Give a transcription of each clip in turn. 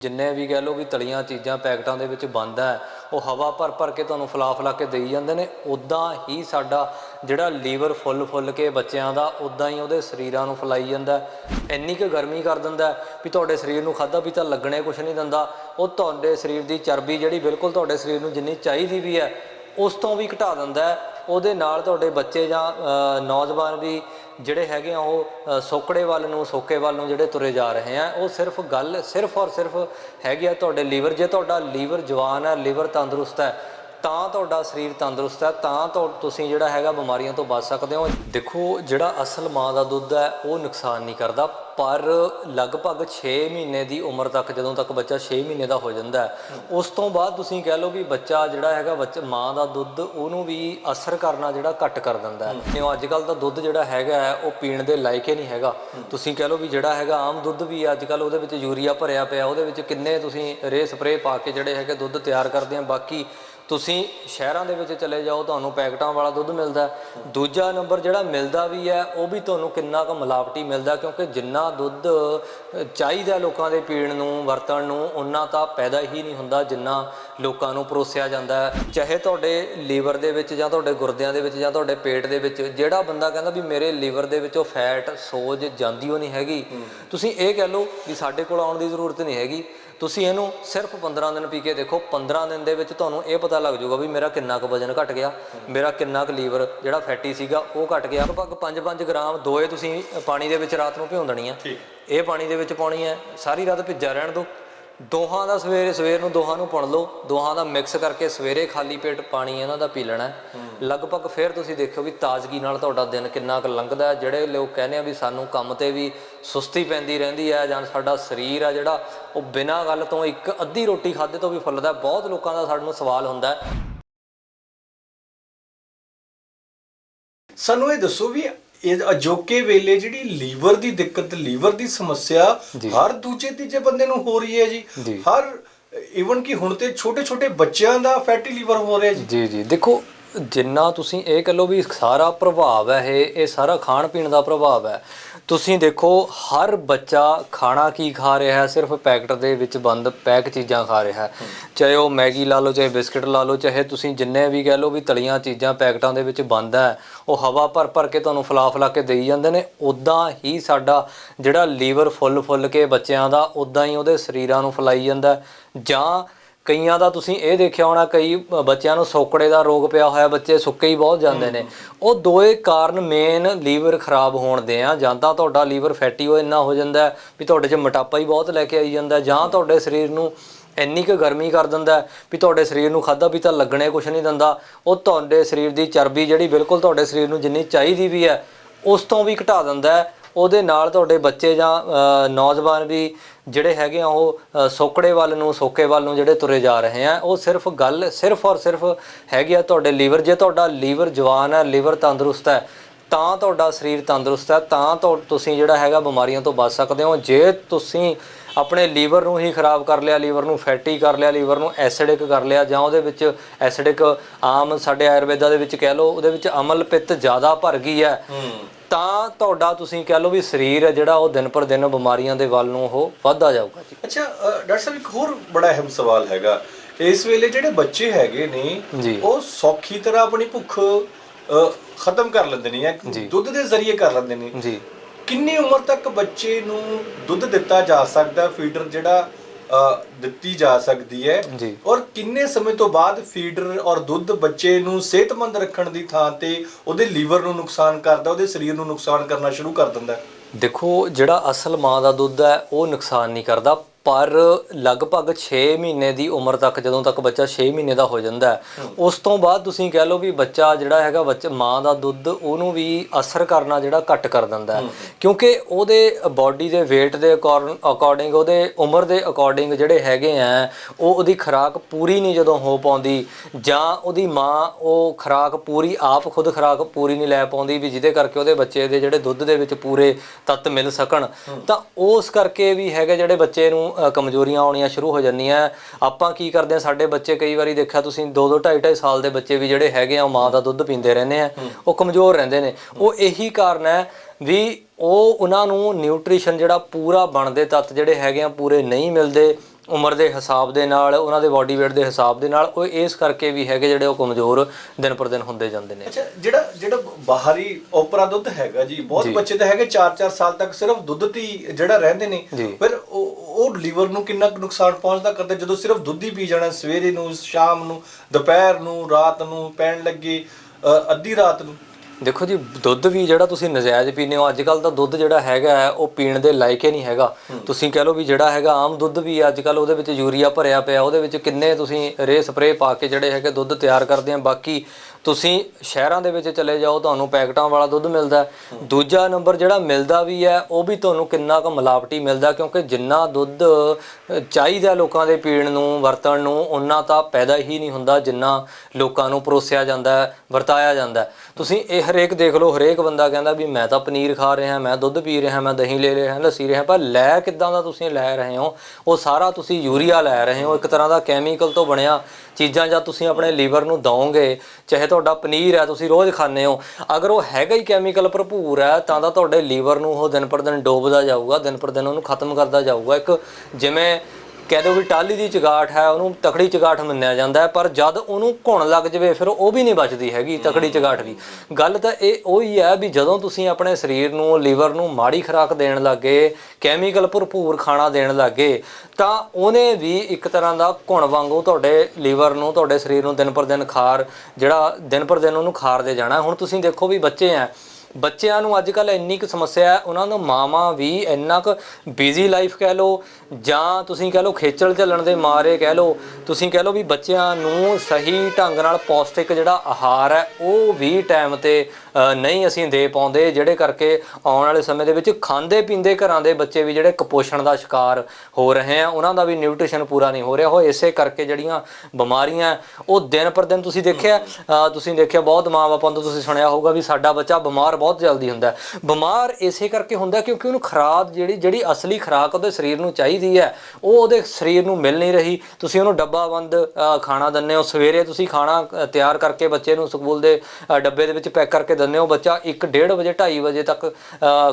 ਜਿੰਨੇ ਵੀ ਕਹਿ ਲਓ ਵੀ ਤਲੀਆਂ ਚੀਜ਼ਾਂ ਪੈਕਟਾਂ ਦੇ ਵਿੱਚ ਬੰਦ ਹੈ, ਉਹ ਹਵਾ ਭਰ ਭਰ ਕੇ ਤੁਹਾਨੂੰ ਫਲਾ ਫਲਾ ਕੇ ਦੇਈ ਜਾਂਦੇ ਨੇ ਉਦਾਂ ਹੀ ਸਾਡਾ ਜਿਹੜਾ ਲੀਵਰ ਫੁੱਲ ਫੁੱਲ ਕੇ ਬੱਚਿਆਂ ਦਾ ਉਦਾਂ ਹੀ ਉਹਦੇ ਸਰੀਰਾਂ ਨੂੰ ਫਲਾਈ ਜਾਂਦਾ ਇੰਨੀ ਕੁ ਗਰਮੀ ਕਰ ਦਿੰਦਾ ਵੀ ਤੁਹਾਡੇ ਸਰੀਰ ਨੂੰ ਖਾਦਾ ਪੀਤਾ ਲੱਗਣੇ ਕੁਝ ਨਹੀਂ ਦਿੰਦਾ। ਉਹ ਤੁਹਾਡੇ ਸਰੀਰ ਦੀ ਚਰਬੀ ਜਿਹੜੀ ਬਿਲਕੁਲ ਤੁਹਾਡੇ ਸਰੀਰ ਨੂੰ ਜਿੰਨੀ ਚਾਹੀਦੀ ਵੀ ਹੈ, ਉਸ ਤੋਂ ਵੀ ਘਟਾ ਦਿੰਦਾ ਉਹਦੇ ਨਾਲ ਤੁਹਾਡੇ ਬੱਚੇ ਜਾਂ ਨੌਜਵਾਨ ਵੀ ਜਿਹੜੇ ਹੈਗੇ ਆ ਉਹ ਸੋਕੜੇ ਵੱਲ ਨੂੰ, ਸੋਕੇ ਵੱਲ ਨੂੰ ਜਿਹੜੇ ਤੁਰੇ ਜਾ ਰਹੇ ਆ, ਉਹ ਸਿਰਫ ਗੱਲ, ਸਿਰਫ ਔਰ ਸਿਰਫ ਹੈਗੀ ਆ ਤੁਹਾਡੇ ਲੀਵਰ। ਜੇ ਤੁਹਾਡਾ ਲੀਵਰ ਜਵਾਨ ਹੈ ਲੀਵਰ ਤੰਦਰੁਸਤ ਹੈ ਤਾਂ ਤੁਹਾਡਾ ਸਰੀਰ ਤੰਦਰੁਸਤ ਹੈ, ਤਾਂ ਤੁਸੀਂ ਜਿਹੜਾ ਹੈਗਾ ਬਿਮਾਰੀਆਂ ਤੋਂ ਬਚ ਸਕਦੇ ਹੋ। ਦੇਖੋ, ਜਿਹੜਾ ਅਸਲ ਮਾਂ ਦਾ ਦੁੱਧ ਹੈ, ਉਹ ਨੁਕਸਾਨ ਨਹੀਂ ਕਰਦਾ, ਪਰ ਲਗਭਗ 6 ਮਹੀਨੇ ਦੀ ਉਮਰ ਤੱਕ, ਜਦੋਂ ਤੱਕ ਬੱਚਾ 6 ਮਹੀਨੇ ਦਾ ਹੋ ਜਾਂਦਾ ਉਸ ਤੋਂ ਬਾਅਦ ਤੁਸੀਂ ਕਹਿ ਲਓ ਵੀ ਬੱਚਾ ਜਿਹੜਾ ਹੈਗਾ, ਬੱਚਾ, ਮਾਂ ਦਾ ਦੁੱਧ, ਉਹਨੂੰ ਵੀ ਅਸਰ ਕਰਨਾ ਜਿਹੜਾ ਘੱਟ ਕਰ ਦਿੰਦਾ ਹੈ। ਜਿਉਂ ਅੱਜ ਕੱਲ ਦਾ ਦੁੱਧ ਜਿਹੜਾ ਹੈਗਾ ਉਹ ਪੀਣ ਦੇ ਲਾਇਕ ਹੀ ਨਹੀਂ ਹੈਗਾ। ਤੁਸੀਂ ਕਹਿ ਲਓ ਵੀ ਜਿਹੜਾ ਹੈਗਾ ਆਮ ਦੁੱਧ ਵੀ ਅੱਜ ਕੱਲ ਉਹਦੇ ਵਿੱਚ ਯੂਰੀਆ ਭਰਿਆ ਪਿਆ, ਉਹਦੇ ਵਿੱਚ ਕਿੰਨੇ ਤੁਸੀਂ ਰੇ ਸਪਰੇ ਪਾ ਕੇ ਜਿਹੜੇ ਹੈਗੇ ਦੁੱਧ ਤਿਆਰ ਕਰਦੇ ਆ, ਬਾਕੀ ਤੁਸੀਂ ਸ਼ਹਿਰਾਂ ਦੇ ਵਿੱਚ ਚਲੇ ਜਾਓ ਤੁਹਾਨੂੰ ਪੈਕਟਾਂ ਵਾਲਾ ਦੁੱਧ ਮਿਲਦਾ। ਦੂਜਾ ਨੰਬਰ ਜਿਹੜਾ ਮਿਲਦਾ ਵੀ ਹੈ ਉਹ ਵੀ ਤੁਹਾਨੂੰ ਕਿੰਨਾ ਕੁ ਮਿਲਾਵਟੀ ਮਿਲਦਾ ਕਿਉਂਕਿ ਜਿੰਨਾ ਦੁੱਧ ਚਾਹੀਦਾ ਲੋਕਾਂ ਦੇ ਪੀਣ ਨੂੰ ਵਰਤਣ ਨੂੰ ਉਹਨਾਂ ਤਾਂ ਪੈਦਾ ਹੀ ਨਹੀਂ ਹੁੰਦਾ ਜਿੰਨਾ ਲੋਕਾਂ ਨੂੰ ਪਰੋਸਿਆ ਜਾਂਦਾ ਹੈ। ਚਾਹੇ ਤੁਹਾਡੇ ਲੀਵਰ ਦੇ ਵਿੱਚ ਜਾਂ ਤੁਹਾਡੇ ਗੁਰਦਿਆਂ ਦੇ ਵਿੱਚ ਜਾਂ ਤੁਹਾਡੇ ਪੇਟ ਦੇ ਵਿੱਚ ਜਿਹੜਾ ਬੰਦਾ ਕਹਿੰਦਾ ਵੀ ਮੇਰੇ ਲੀਵਰ ਦੇ ਵਿੱਚੋਂ ਫੈਟ ਸੋਜ ਜਾਂਦੀ ਉਹ ਨਹੀਂ ਹੈਗੀ। ਤੁਸੀਂ ਇਹ ਕਹਿ ਲਓ ਵੀ ਸਾਡੇ ਕੋਲ ਆਉਣ ਦੀ ਜ਼ਰੂਰਤ ਨਹੀਂ ਹੈਗੀ। ਤੁਸੀਂ ਇਹਨੂੰ ਸਿਰਫ 15 ਦਿਨ ਪੀ ਕੇ ਦੇਖੋ 15 ਦਿਨ ਦੇ ਵਿੱਚ ਤੁਹਾਨੂੰ ਇਹ ਪਤਾ ਲੱਗ ਜਾਊਗਾ ਵੀ ਮੇਰਾ ਕਿੰਨਾ ਕੁ ਵਜਨ ਘਟ ਗਿਆ ਮੇਰਾ ਕਿੰਨਾ ਕੁ ਲੀਵਰ ਜਿਹੜਾ ਫੈਟੀ ਸੀਗਾ ਉਹ ਘਟ ਗਿਆ। ਲਗਭਗ 5-5 ਗ੍ਰਾਮ ਦੋਏ ਤੁਸੀਂ ਪਾਣੀ ਦੇ ਵਿੱਚ ਰਾਤ ਨੂੰ ਭਿਉਂ ਦੇਣੀ ਆ। ਇਹ ਪਾਣੀ ਦੇ ਵਿੱਚ ਪਾਉਣੀ ਹੈ ਸਾਰੀ ਰਾਤ ਭਿੱਜਾ ਰਹਿਣ ਦਿਓ। ਦੋਹਾਂ ਦਾ ਸਵੇਰੇ ਸਵੇਰ ਨੂੰ ਦੋਹਾਂ ਨੂੰ ਪੁਣ ਲਓ ਦੋਹਾਂ ਦਾ ਮਿਕਸ ਕਰਕੇ ਸਵੇਰੇ ਖਾਲੀ ਪੇਟ ਪਾਣੀ ਇਹਨਾਂ ਦਾ ਪੀ ਲੈਣਾ। ਲਗਭਗ ਫਿਰ ਤੁਸੀਂ ਦੇਖਿਓ ਵੀ ਤਾਜ਼ਗੀ ਨਾਲ ਤੁਹਾਡਾ ਦਿਨ ਕਿੰਨਾ ਕੁ ਲੰਘਦਾ। ਜਿਹੜੇ ਲੋਕ ਕਹਿੰਦੇ ਆ ਵੀ ਸਾਨੂੰ ਕੰਮ ਤੇ ਵੀ ਸੁਸਤੀ ਪੈਂਦੀ ਰਹਿੰਦੀ ਹੈ ਜਾਂ ਸਾਡਾ ਸਰੀਰ ਆ ਜਿਹੜਾ ਉਹ ਬਿਨਾਂ ਗੱਲ ਤੋਂ ਇੱਕ ਅੱਧੀ ਰੋਟੀ ਖਾਦੇ ਤੋਂ ਵੀ ਫੁੱਲਦਾ। ਬਹੁਤ ਲੋਕਾਂ ਦਾ ਸਾਨੂੰ ਸਵਾਲ ਹੁੰਦਾ ਸਾਨੂੰ ਇਹ ਦੱਸੋ ਵੀ ਇਹ ਅਜੋਕੇ ਵੇਲੇ ਜਿਹੜੀ ਲੀਵਰ ਦੀ ਦਿੱਕਤ ਲੀਵਰ ਦੀ ਸਮੱਸਿਆ ਹਰ ਦੂਜੇ ਤੀਜੇ ਬੰਦੇ ਨੂੰ ਹੋ ਰਹੀ ਹੈ ਜੀ। ਹਰ ਇਵਨ ਕਿ ਹੁਣ ਤੇ ਛੋਟੇ ਛੋਟੇ ਬੱਚਿਆਂ ਦਾ ਫੈਟੀ ਲੀਵਰ ਹੋ ਰਿਹਾ ਜੀ। ਜੀ ਜੀ। ਦੇਖੋ ਜਿੰਨਾ ਤੁਸੀਂ ਇਹ ਕਹ ਲਓ ਵੀ ਸਾਰਾ ਪ੍ਰਭਾਵ ਹੈ ਇਹ ਇਹ ਸਾਰਾ ਖਾਣ ਪੀਣ ਦਾ ਪ੍ਰਭਾਵ ਹੈ ਤੁਸੀਂ ਦੇਖੋ, ਹਰ ਬੱਚਾ ਖਾਣਾ ਕੀ ਖਾ ਰਿਹਾ ਹੈ? ਸਿਰਫ ਪੈਕਟ ਦੇ ਵਿੱਚ ਬੰਦ ਪੈਕ ਚੀਜ਼ਾਂ ਖਾ ਰਿਹਾ ਹੈ। ਚਾਹੇ ਉਹ ਮੈਗੀ ਲਾ ਲਓ, ਚਾਹੇ ਬਿਸਕਟ ਲਾ ਲਓ, ਚਾਹੇ ਤੁਸੀਂ ਜਿੰਨੇ ਵੀ ਕਹਿ ਲਓ ਵੀ ਤਲੀਆਂ ਚੀਜ਼ਾਂ ਪੈਕਟਾਂ ਦੇ ਵਿੱਚ ਬੰਦ ਹੈ, ਉਹ ਹਵਾ ਭਰ ਭਰ ਕੇ ਤੁਹਾਨੂੰ ਫਲਾ ਫਲਾ ਕੇ ਦੇਈ ਜਾਂਦੇ ਨੇ। ਉਦਾਂ ਹੀ ਸਾਡਾ ਜਿਹੜਾ ਲੀਵਰ ਫੁੱਲ ਫੁੱਲ ਕੇ ਬੱਚਿਆਂ ਦਾ ਉਦਾਂ ਹੀ ਉਹਦੇ ਸਰੀਰਾਂ ਨੂੰ ਫਲਾਈ ਜਾਂਦਾ ਜਾਂ ਕਈਆਂ ਦਾ ਤੁਸੀਂ ਇਹ ਦੇਖਿਆ ਹੋਣਾ, ਕਈ ਬੱਚਿਆਂ ਨੂੰ ਸੋਕੜੇ ਦਾ ਰੋਗ ਪਿਆ ਹੋਇਆ, ਬੱਚੇ ਸੁੱਕੇ ਹੀ ਬਹੁਤ ਜਾਂਦੇ ਨੇ। ਉਹ ਦੋਏ ਕਾਰਨ ਮੇਨ ਲੀਵਰ ਖਰਾਬ ਹੋਣ ਦੇ ਆ, ਜਾਂ ਤਾਂ ਤੁਹਾਡਾ ਲੀਵਰ ਫੈਟੀ ਹੋ ਇੰਨਾ ਹੋ ਜਾਂਦਾ ਵੀ ਤੁਹਾਡੇ 'ਚ ਮੋਟਾਪਾ ਹੀ ਬਹੁਤ ਲੈ ਕੇ ਆਈ ਜਾਂਦਾ ਜਾਂ ਤੁਹਾਡੇ ਸਰੀਰ ਨੂੰ ਇੰਨੀ ਕੁ ਗਰਮੀ ਕਰ ਦਿੰਦਾ ਵੀ ਤੁਹਾਡੇ ਸਰੀਰ ਨੂੰ ਖਾਦਾ ਪੀਤਾ ਲੱਗਣੇ ਕੁਛ ਨਹੀਂ ਦਿੰਦਾ। ਉਹ ਤੁਹਾਡੇ ਸਰੀਰ ਦੀ ਚਰਬੀ ਜਿਹੜੀ ਬਿਲਕੁਲ ਤੁਹਾਡੇ ਸਰੀਰ ਨੂੰ ਜਿੰਨੀ ਚਾਹੀਦੀ ਵੀ ਹੈ, ਉਸ ਤੋਂ ਵੀ ਘਟਾ ਦਿੰਦਾ ਉਹਦੇ ਨਾਲ ਤੁਹਾਡੇ ਬੱਚੇ ਜਾਂ ਨੌਜਵਾਨ ਵੀ ਜਿਹੜੇ ਹੈਗੇ ਆ ਉਹ ਸੋਕੜੇ ਵੱਲ ਨੂੰ ਸੋਕੇ ਵੱਲ ਨੂੰ ਜਿਹੜੇ ਤੁਰੇ ਜਾ ਰਹੇ ਆ, ਉਹ ਸਿਰਫ ਗੱਲ, ਸਿਰਫ ਔਰ ਸਿਰਫ ਹੈਗੀ ਆ ਤੁਹਾਡੇ ਲੀਵਰ, ਜੇ ਤੁਹਾਡਾ ਲੀਵਰ ਜਵਾਨ ਹੈ, ਲੀਵਰ ਤੰਦਰੁਸਤ ਹੈ, ਤਾਂ ਤੁਹਾਡਾ ਸਰੀਰ ਤੰਦਰੁਸਤ ਹੈ, ਤਾਂ ਤੁਸੀਂ ਜਿਹੜਾ ਹੈਗਾ ਬਿਮਾਰੀਆਂ ਤੋਂ ਬਚ ਸਕਦੇ ਹੋ। ਜੇ ਤੁਸੀਂ ਆਪਣੇ ਲੀਵਰ ਨੂੰ ਹੀ ਖਰਾਬ ਕਰ ਲਿਆ, ਲੀਵਰ ਨੂੰ ਫੈਟੀ ਕਰ ਲਿਆ, ਲੀਵਰ ਨੂੰ ਐਸਿਡਿਕ ਕਰ ਲਿਆ, ਜਾਂ ਉਹਦੇ ਵਿੱਚ ਐਸਿਡਿਕ ਆਮ ਸਾਡੇ ਆਯੁਰਵੇਦਾ ਦੇ ਵਿੱਚ ਕਹਿ ਲਓ, ਉਹਦੇ ਵਿੱਚ ਅਮਲ ਪਿੱਤ ਜ਼ਿਆਦਾ ਭਰ ਗਈ ਹੈ। ਤਾਂ ਤੁਹਾਡਾ ਤੁਸੀਂ ਕਹਿ ਲਓ ਵੀ ਸਰੀਰ ਹੈ ਜਿਹੜਾ ਉਹ ਦਿਨ ਪਰ ਦਿਨ ਬਿਮਾਰੀਆਂ ਦੇ ਵੱਲ ਨੂੰ ਉਹ ਵੱਧਦਾ ਜਾਊਗਾ ਜੀ। ਅੱਛਾ ਡਾਕਟਰ ਸਾਹਿਬ ਇੱਕ ਹੋਰ ਬੜਾ ਅਹਿਮ ਸਵਾਲ ਹੈਗਾ। ਇਸ ਵੇਲੇ ਜਿਹੜੇ ਬੱਚੇ ਹੈਗੇ ਨੇ। ਉਹ ਸੌਖੀ ਤਰ੍ਹਾਂ ਆਪਣੀ ਭੁੱਖ ਖਤਮ ਕਰ ਲੈਂਦੇ ਨੇ ਜਾਂ। ਦੁੱਧ ਦੇ ਜ਼ਰੀਏ ਕਰ ਲੈਂਦੇ ਨੇ। ਜੀ। ਕਿੰਨੀ ਉਮਰ ਤੱਕ ਬੱਚੇ ਨੂੰ ਦੁੱਧ ਦਿੱਤਾ ਜਾ ਸਕਦਾ ਫੀਡਰ ਜਿਹੜਾ ਦਿੱਤੀ ਜਾ ਸਕਦੀ ਹੈ। ਜੀ। ਔਰ ਕਿੰਨੇ ਸਮੇਂ ਤੋਂ ਬਾਅਦ ਫੀਡਰ ਔਰ ਦੁੱਧ ਬੱਚੇ ਨੂੰ ਸਿਹਤਮੰਦ ਰੱਖਣ ਦੀ ਥਾਂ ਤੇ ਉਹਦੇ ਲੀਵਰ ਨੂੰ ਨੁਕਸਾਨ ਕਰਦਾ ਉਹਦੇ ਸਰੀਰ ਨੂੰ ਨੁਕਸਾਨ ਕਰਨਾ ਸ਼ੁਰੂ ਕਰ ਦਿੰਦਾ ਦੇਖੋ ਜਿਹੜਾ ਅਸਲ ਮਾਂ ਦਾ ਦੁੱਧ ਹੈ ਉਹ ਨੁਕਸਾਨ ਨਹੀਂ ਕਰਦਾ। ਪਰ ਲਗਭਗ 6 ਮਹੀਨੇ ਦੀ ਉਮਰ ਤੱਕ ਜਦੋਂ ਤੱਕ ਬੱਚਾ 6 ਮਹੀਨੇ ਦਾ ਹੋ ਜਾਂਦਾ ਉਸ ਤੋਂ ਬਾਅਦ ਤੁਸੀਂ ਕਹਿ ਲਓ ਵੀ ਬੱਚਾ ਜਿਹੜਾ ਹੈਗਾ ਬੱਚਾ ਮਾਂ ਦਾ ਦੁੱਧ ਉਹਨੂੰ ਵੀ ਅਸਰ ਕਰਨਾ ਜਿਹੜਾ ਘੱਟ ਕਰ ਦਿੰਦਾ ਕਿਉਂਕਿ ਉਹਦੇ ਬਾਡੀ ਦੇ weight ਦੇ ਅਕੋਰਡਿੰਗ ਉਹਦੇ ਉਮਰ ਦੇ ਅਕੋਰਡਿੰਗ ਜਿਹੜੇ ਹੈਗੇ ਆ ਉਹ ਉਹਦੀ ਖੁਰਾਕ ਪੂਰੀ ਨਹੀਂ ਜਦੋਂ ਹੋ ਪਾਉਂਦੀ ਜਾਂ ਉਹਦੀ ਮਾਂ ਉਹ ਖੁਰਾਕ ਪੂਰੀ ਆਪ ਖੁਦ ਖੁਰਾਕ ਪੂਰੀ ਨਹੀਂ ਲੈ ਪਾਉਂਦੀ ਵੀ ਜਿਹਦੇ ਕਰਕੇ ਉਹਦੇ ਬੱਚੇ ਦੇ ਜਿਹੜੇ ਦੁੱਧ ਦੇ ਵਿੱਚ ਪੂਰੇ ਤੱਤ ਮਿਲ ਸਕਣ। ਤਾਂ ਉਸ ਕਰਕੇ ਵੀ ਹੈਗੇ ਜਿਹੜੇ ਬੱਚੇ ਨੂੰ ਕਮਜ਼ੋਰੀਆਂ ਆਉਣੀਆਂ ਸ਼ੁਰੂ ਹੋ ਜਾਂਦੀਆਂ। ਆਪਾਂ ਕੀ ਕਰਦੇ ਆ ਸਾਡੇ ਬੱਚੇ ਕਈ ਵਾਰੀ ਦੇਖਿਆ ਤੁਸੀਂ 2 2 2.5 2.5 ਸਾਲ ਦੇ ਬੱਚੇ ਵੀ ਜਿਹੜੇ ਹੈਗੇ ਆ ਉਹ ਮਾਂ ਦਾ ਦੁੱਧ ਪੀਂਦੇ ਰਹਿੰਦੇ ਆ। ਉਹ ਕਮਜ਼ੋਰ ਰਹਿੰਦੇ ਨੇ। ਉਹ ਇਹੀ ਕਾਰਨ ਹੈ ਵੀ ਉਹ ਉਹਨਾਂ ਨੂੰ ਨਿਊਟ੍ਰੀਸ਼ਨ ਜਿਹੜਾ ਪੂਰਾ ਬਣਦੇ ਤੱਤ ਜਿਹੜੇ ਹੈਗੇ ਆ ਪੂਰੇ ਨਹੀਂ ਮਿਲਦੇ। ਉਮਰ ਦੇ ਹਿਸਾਬ ਦੇ ਨਾਲ ਉਹਨਾਂ ਦੇ ਬਾਡੀ weight ਦੇ ਹਿਸਾਬ ਦੇ ਨਾਲ ਉਹ ਇਸ ਕਰਕੇ ਵੀ ਹੈਗੇ ਜਿਹੜੇ ਉਹ ਕਮਜ਼ੋਰ ਦਿਨ ਪਰ ਦਿਨ ਹੁੰਦੇ ਜਾਂਦੇ ਨੇ। ਅੱਛਾ ਜਿਹੜਾ ਜਿਹੜਾ ਬਾਹਰੀ ਓਪਰਾ ਦੁੱਧ ਹੈਗਾ ਜੀ ਬਹੁਤ ਬੱਚੇ ਤਾਂ ਹੈਗੇ 4-4 ਸਾਲ ਤੱਕ ਸਿਰਫ ਦੁੱਧ ਤੇ ਜਿਹੜਾ ਰਹਿੰਦੇ ਨੇ। ਫਿਰ ਉਹ ਉਹ ਲੀਵਰ ਨੂੰ ਕਿੰਨਾ ਕੁ ਨੁਕਸਾਨ ਪਹੁੰਚਦਾ ਕਰਦੇ ਜਦੋਂ ਸਿਰਫ ਦੁੱਧ ਹੀ ਪੀ ਜਾਣਾ ਸਵੇਰੇ ਨੂੰ ਸ਼ਾਮ ਨੂੰ ਦੁਪਹਿਰ ਨੂੰ ਰਾਤ ਨੂੰ ਪੈਣ ਲੱਗੇ ਅੱਧੀ ਰਾਤ ਨੂੰ? ਦੇਖੋ ਜੀ ਦੁੱਧ ਵੀ ਜਿਹੜਾ ਤੁਸੀਂ ਨਜਾਇਜ਼ ਪੀਨੇ ਹੋ ਅੱਜ ਕੱਲ ਤਾਂ ਦੁੱਧ ਜਿਹੜਾ ਹੈਗਾ ਉਹ ਪੀਣ ਦੇ ਲਾਇਕ ਹੀ ਨਹੀਂ ਹੈਗਾ ਤੁਸੀਂ ਕਹਿ ਲਓ ਵੀ ਜਿਹੜਾ ਹੈਗਾ ਆਮ ਦੁੱਧ ਵੀ ਅੱਜ ਕੱਲ ਉਹਦੇ ਵਿੱਚ ਯੂਰੀਆ ਭਰਿਆ ਪਿਆ ਉਹਦੇ ਵਿੱਚ ਕਿੰਨੇ ਤੁਸੀਂ ਰੇ ਸਪਰੇ ਪਾ ਕੇ ਜਿਹੜੇ ਹੈਗੇ ਦੁੱਧ ਤਿਆਰ ਕਰਦੇ ਆ ਬਾਕੀ ਤੁਸੀਂ ਸ਼ਹਿਰਾਂ ਦੇ ਵਿੱਚ ਚਲੇ ਜਾਓ ਤੁਹਾਨੂੰ ਪੈਕਟਾਂ ਵਾਲਾ ਦੁੱਧ ਮਿਲਦਾ। ਦੂਜਾ ਨੰਬਰ ਜਿਹੜਾ ਮਿਲਦਾ ਵੀ ਹੈ ਉਹ ਵੀ ਤੁਹਾਨੂੰ ਕਿੰਨਾ ਕੁ ਮਿਲਾਵਟੀ ਮਿਲਦਾ ਕਿਉਂਕਿ ਜਿੰਨਾ ਦੁੱਧ ਚਾਹੀਦਾ ਲੋਕਾਂ ਦੇ ਪੀਣ ਨੂੰ ਵਰਤਣ ਨੂੰ ਉਹਨਾਂ ਤਾਂ ਪੈਦਾ ਹੀ ਨਹੀਂ ਹੁੰਦਾ ਜਿੰਨਾ ਲੋਕਾਂ ਨੂੰ ਪਰੋਸਿਆ ਜਾਂਦਾ ਵਰਤਾਇਆ ਜਾਂਦਾ। ਤੁਸੀਂ ਇਹ ਹਰੇਕ ਦੇਖ ਲਓ, ਹਰੇਕ ਬੰਦਾ ਕਹਿੰਦਾ ਵੀ ਮੈਂ ਤਾਂ ਪਨੀਰ ਖਾ ਰਿਹਾ, ਮੈਂ ਦੁੱਧ ਪੀ ਰਿਹਾ, ਮੈਂ ਦਹੀਂ ਲੈ ਰਿਹਾ, ਲੱਸੀ ਰਿਹਾ, ਪਰ ਲੈ ਕਿੱਦਾਂ ਦਾ ਤੁਸੀਂ ਲੈ ਰਹੇ ਹੋ? ਉਹ ਸਾਰਾ ਤੁਸੀਂ ਯੂਰੀਆ ਲੈ ਰਹੇ ਹੋ, ਇੱਕ ਤਰ੍ਹਾਂ ਦਾ ਕੈਮੀਕਲ ਤੋਂ ਬਣਿਆ ਚੀਜ਼ਾਂ ਜਾਂ ਤੁਸੀਂ ਆਪਣੇ ਲੀਵਰ ਨੂੰ ਦਵੋਗੇ, ਚਾਹੇ ਤੁਹਾਡਾ ਪਨੀਰ ਹੈ, ਤੁਸੀਂ ਰੋਜ਼ ਖਾਂਦੇ ਹੋ। ਅਗਰ ਉਹ ਹੈਗਾ ਹੀ ਕੈਮੀਕਲ ਭਰਪੂਰ ਹੈ, ਤਾਂ ਤਾਂ ਤੁਹਾਡੇ ਲੀਵਰ ਨੂੰ ਉਹ ਦਿਨ ਪਰ ਦਿਨ ਡੋਬਦਾ ਜਾਊਗਾ, ਦਿਨ ਪਰ ਦਿਨ ਉਹਨੂੰ ਖਤਮ ਕਰਦਾ ਜਾਊਗਾ। ਇੱਕ ਜਿਵੇਂ ਕਹਿ ਦਿਓ ਵੀ ਟਾਲੀ ਦੀ ਚਗਾਠ ਹੈ ਉਹਨੂੰ ਤਕੜੀ ਚਗਾਠ ਮੰਨਿਆ ਜਾਂਦਾ ਹੈ ਪਰ ਜਦ ਉਹਨੂੰ ਘੁਣ ਲੱਗ ਜਵੇ ਫਿਰ ਉਹ ਵੀ ਨਹੀਂ ਬਚਦੀ ਹੈਗੀ ਤਕੜੀ ਚਗਾਠ ਵੀ ਗੱਲ ਤਾਂ ਇਹ ਉਹੀ ਹੈ ਵੀ ਜਦੋਂ ਤੁਸੀਂ ਆਪਣੇ ਸਰੀਰ ਨੂੰ ਲੀਵਰ ਨੂੰ ਮਾੜੀ ਖੁਰਾਕ ਦੇਣ ਲੱਗੇ ਕੈਮੀਕਲ ਭਰਪੂਰ ਖਾਣਾ ਦੇਣ ਲੱਗੇ ਤਾਂ ਉਹਨੇ ਵੀ ਇੱਕ ਤਰ੍ਹਾਂ ਦਾ ਘੁਣ ਵਾਂਗੂ ਤੁਹਾਡੇ ਲੀਵਰ ਨੂੰ ਤੁਹਾਡੇ ਸਰੀਰ ਨੂੰ ਦਿਨ ਪਰ ਦਿਨ ਖਾਰ ਜਿਹੜਾ ਦਿਨ ਪਰ ਦਿਨ ਉਹਨੂੰ ਖਾਰਦੇ ਜਾਣਾ। ਹੁਣ ਤੁਸੀਂ ਦੇਖੋ ਵੀ ਬੱਚੇ ਆ ਬੱਚਿਆਂ ਨੂੰ ਅੱਜ ਕੱਲ ਇੰਨੀ ਕੁ ਸਮੱਸਿਆ ਹੈ ਉਹਨਾਂ ਨੂੰ ਮਾਵਾਂ ਵੀ ਇੰਨਾ ਕੁ ਬਿਜ਼ੀ ਲਾਈਫ ਕਹਿ ਲਓ ਜਾਂ ਤੁਸੀਂ ਕਹਿ ਲਓ ਖੇਚਲ ਝੱਲਣ ਦੇ ਮਾਰੇ ਕਹਿ ਲਓ, ਤੁਸੀਂ ਕਹਿ ਲਓ ਵੀ ਬੱਚਿਆਂ ਨੂੰ ਸਹੀ ਢੰਗ ਨਾਲ ਪੌਸ਼ਟਿਕ ਜਿਹੜਾ ਆਹਾਰ ਹੈ, ਉਹ ਵੀ ਟਾਈਮ ਤੇ ਨਹੀਂ ਅਸੀਂ ਦੇ ਪਾਉਂਦੇ, ਜਿਹੜੇ ਕਰਕੇ ਆਉਣ ਵਾਲੇ ਸਮੇਂ ਦੇ ਵਿੱਚ ਖਾਂਦੇ ਪੀਂਦੇ ਘਰਾਂ ਦੇ ਬੱਚੇ ਵੀ ਜਿਹੜੇ ਕੁਪੋਸ਼ਣ ਦਾ ਸ਼ਿਕਾਰ ਹੋ ਰਹੇ ਆ, ਉਹਨਾਂ ਦਾ ਵੀ ਨਿਊਟ੍ਰੀਸ਼ਨ ਪੂਰਾ ਨਹੀਂ ਹੋ ਰਿਹਾ। ਉਹ ਇਸੇ ਕਰਕੇ ਜਿਹੜੀਆਂ ਬਿਮਾਰੀਆਂ, ਉਹ ਦਿਨ ਪਰ ਦਿਨ ਤੁਸੀਂ ਦੇਖਿਆ ਤੁਸੀਂ ਦੇਖਿਆ ਬਹੁਤ ਮਾਂ-ਬਾਪਾਂ ਤੋਂ ਤੁਸੀਂ ਸੁਣਿਆ ਹੋਊਗਾ ਵੀ ਸਾਡਾ ਬੱਚਾ ਬਿਮਾਰ ਬਹੁਤ ਜਲਦੀ ਹੁੰਦਾ ਬਿਮਾਰ ਇਸੇ ਕਰਕੇ ਹੁੰਦਾ ਕਿਉਂਕਿ ਉਹਨੂੰ ਖੁਰਾਕ ਜਿਹੜੀ ਜਿਹੜੀ ਅਸਲੀ ਖੁਰਾਕ ਉਹਦੇ ਸਰੀਰ ਨੂੰ ਚਾਹੀਦੀ ਹੈ। ਉਹ ਉਹਦੇ ਸਰੀਰ ਨੂੰ ਮਿਲ ਨਹੀਂ ਰਹੀ। ਤੁਸੀਂ ਉਹਨੂੰ ਡੱਬਾ ਬੰਦ ਖਾਣਾ ਦਿੰਦੇ ਹੋ। ਸਵੇਰੇ ਤੁਸੀਂ ਖਾਣਾ ਤਿਆਰ ਕਰਕੇ ਬੱਚੇ ਨੂੰ ਸਕੂਲ ਦੇ ਡੱਬੇ ਦੇ ਵਿੱਚ ਪੈਕ ਕਰਕੇ ਦਿੰਦੇ ਹੋ। ਬੱਚਾ 1:30 ਵਜੇ 2:30 ਵਜੇ ਤੱਕ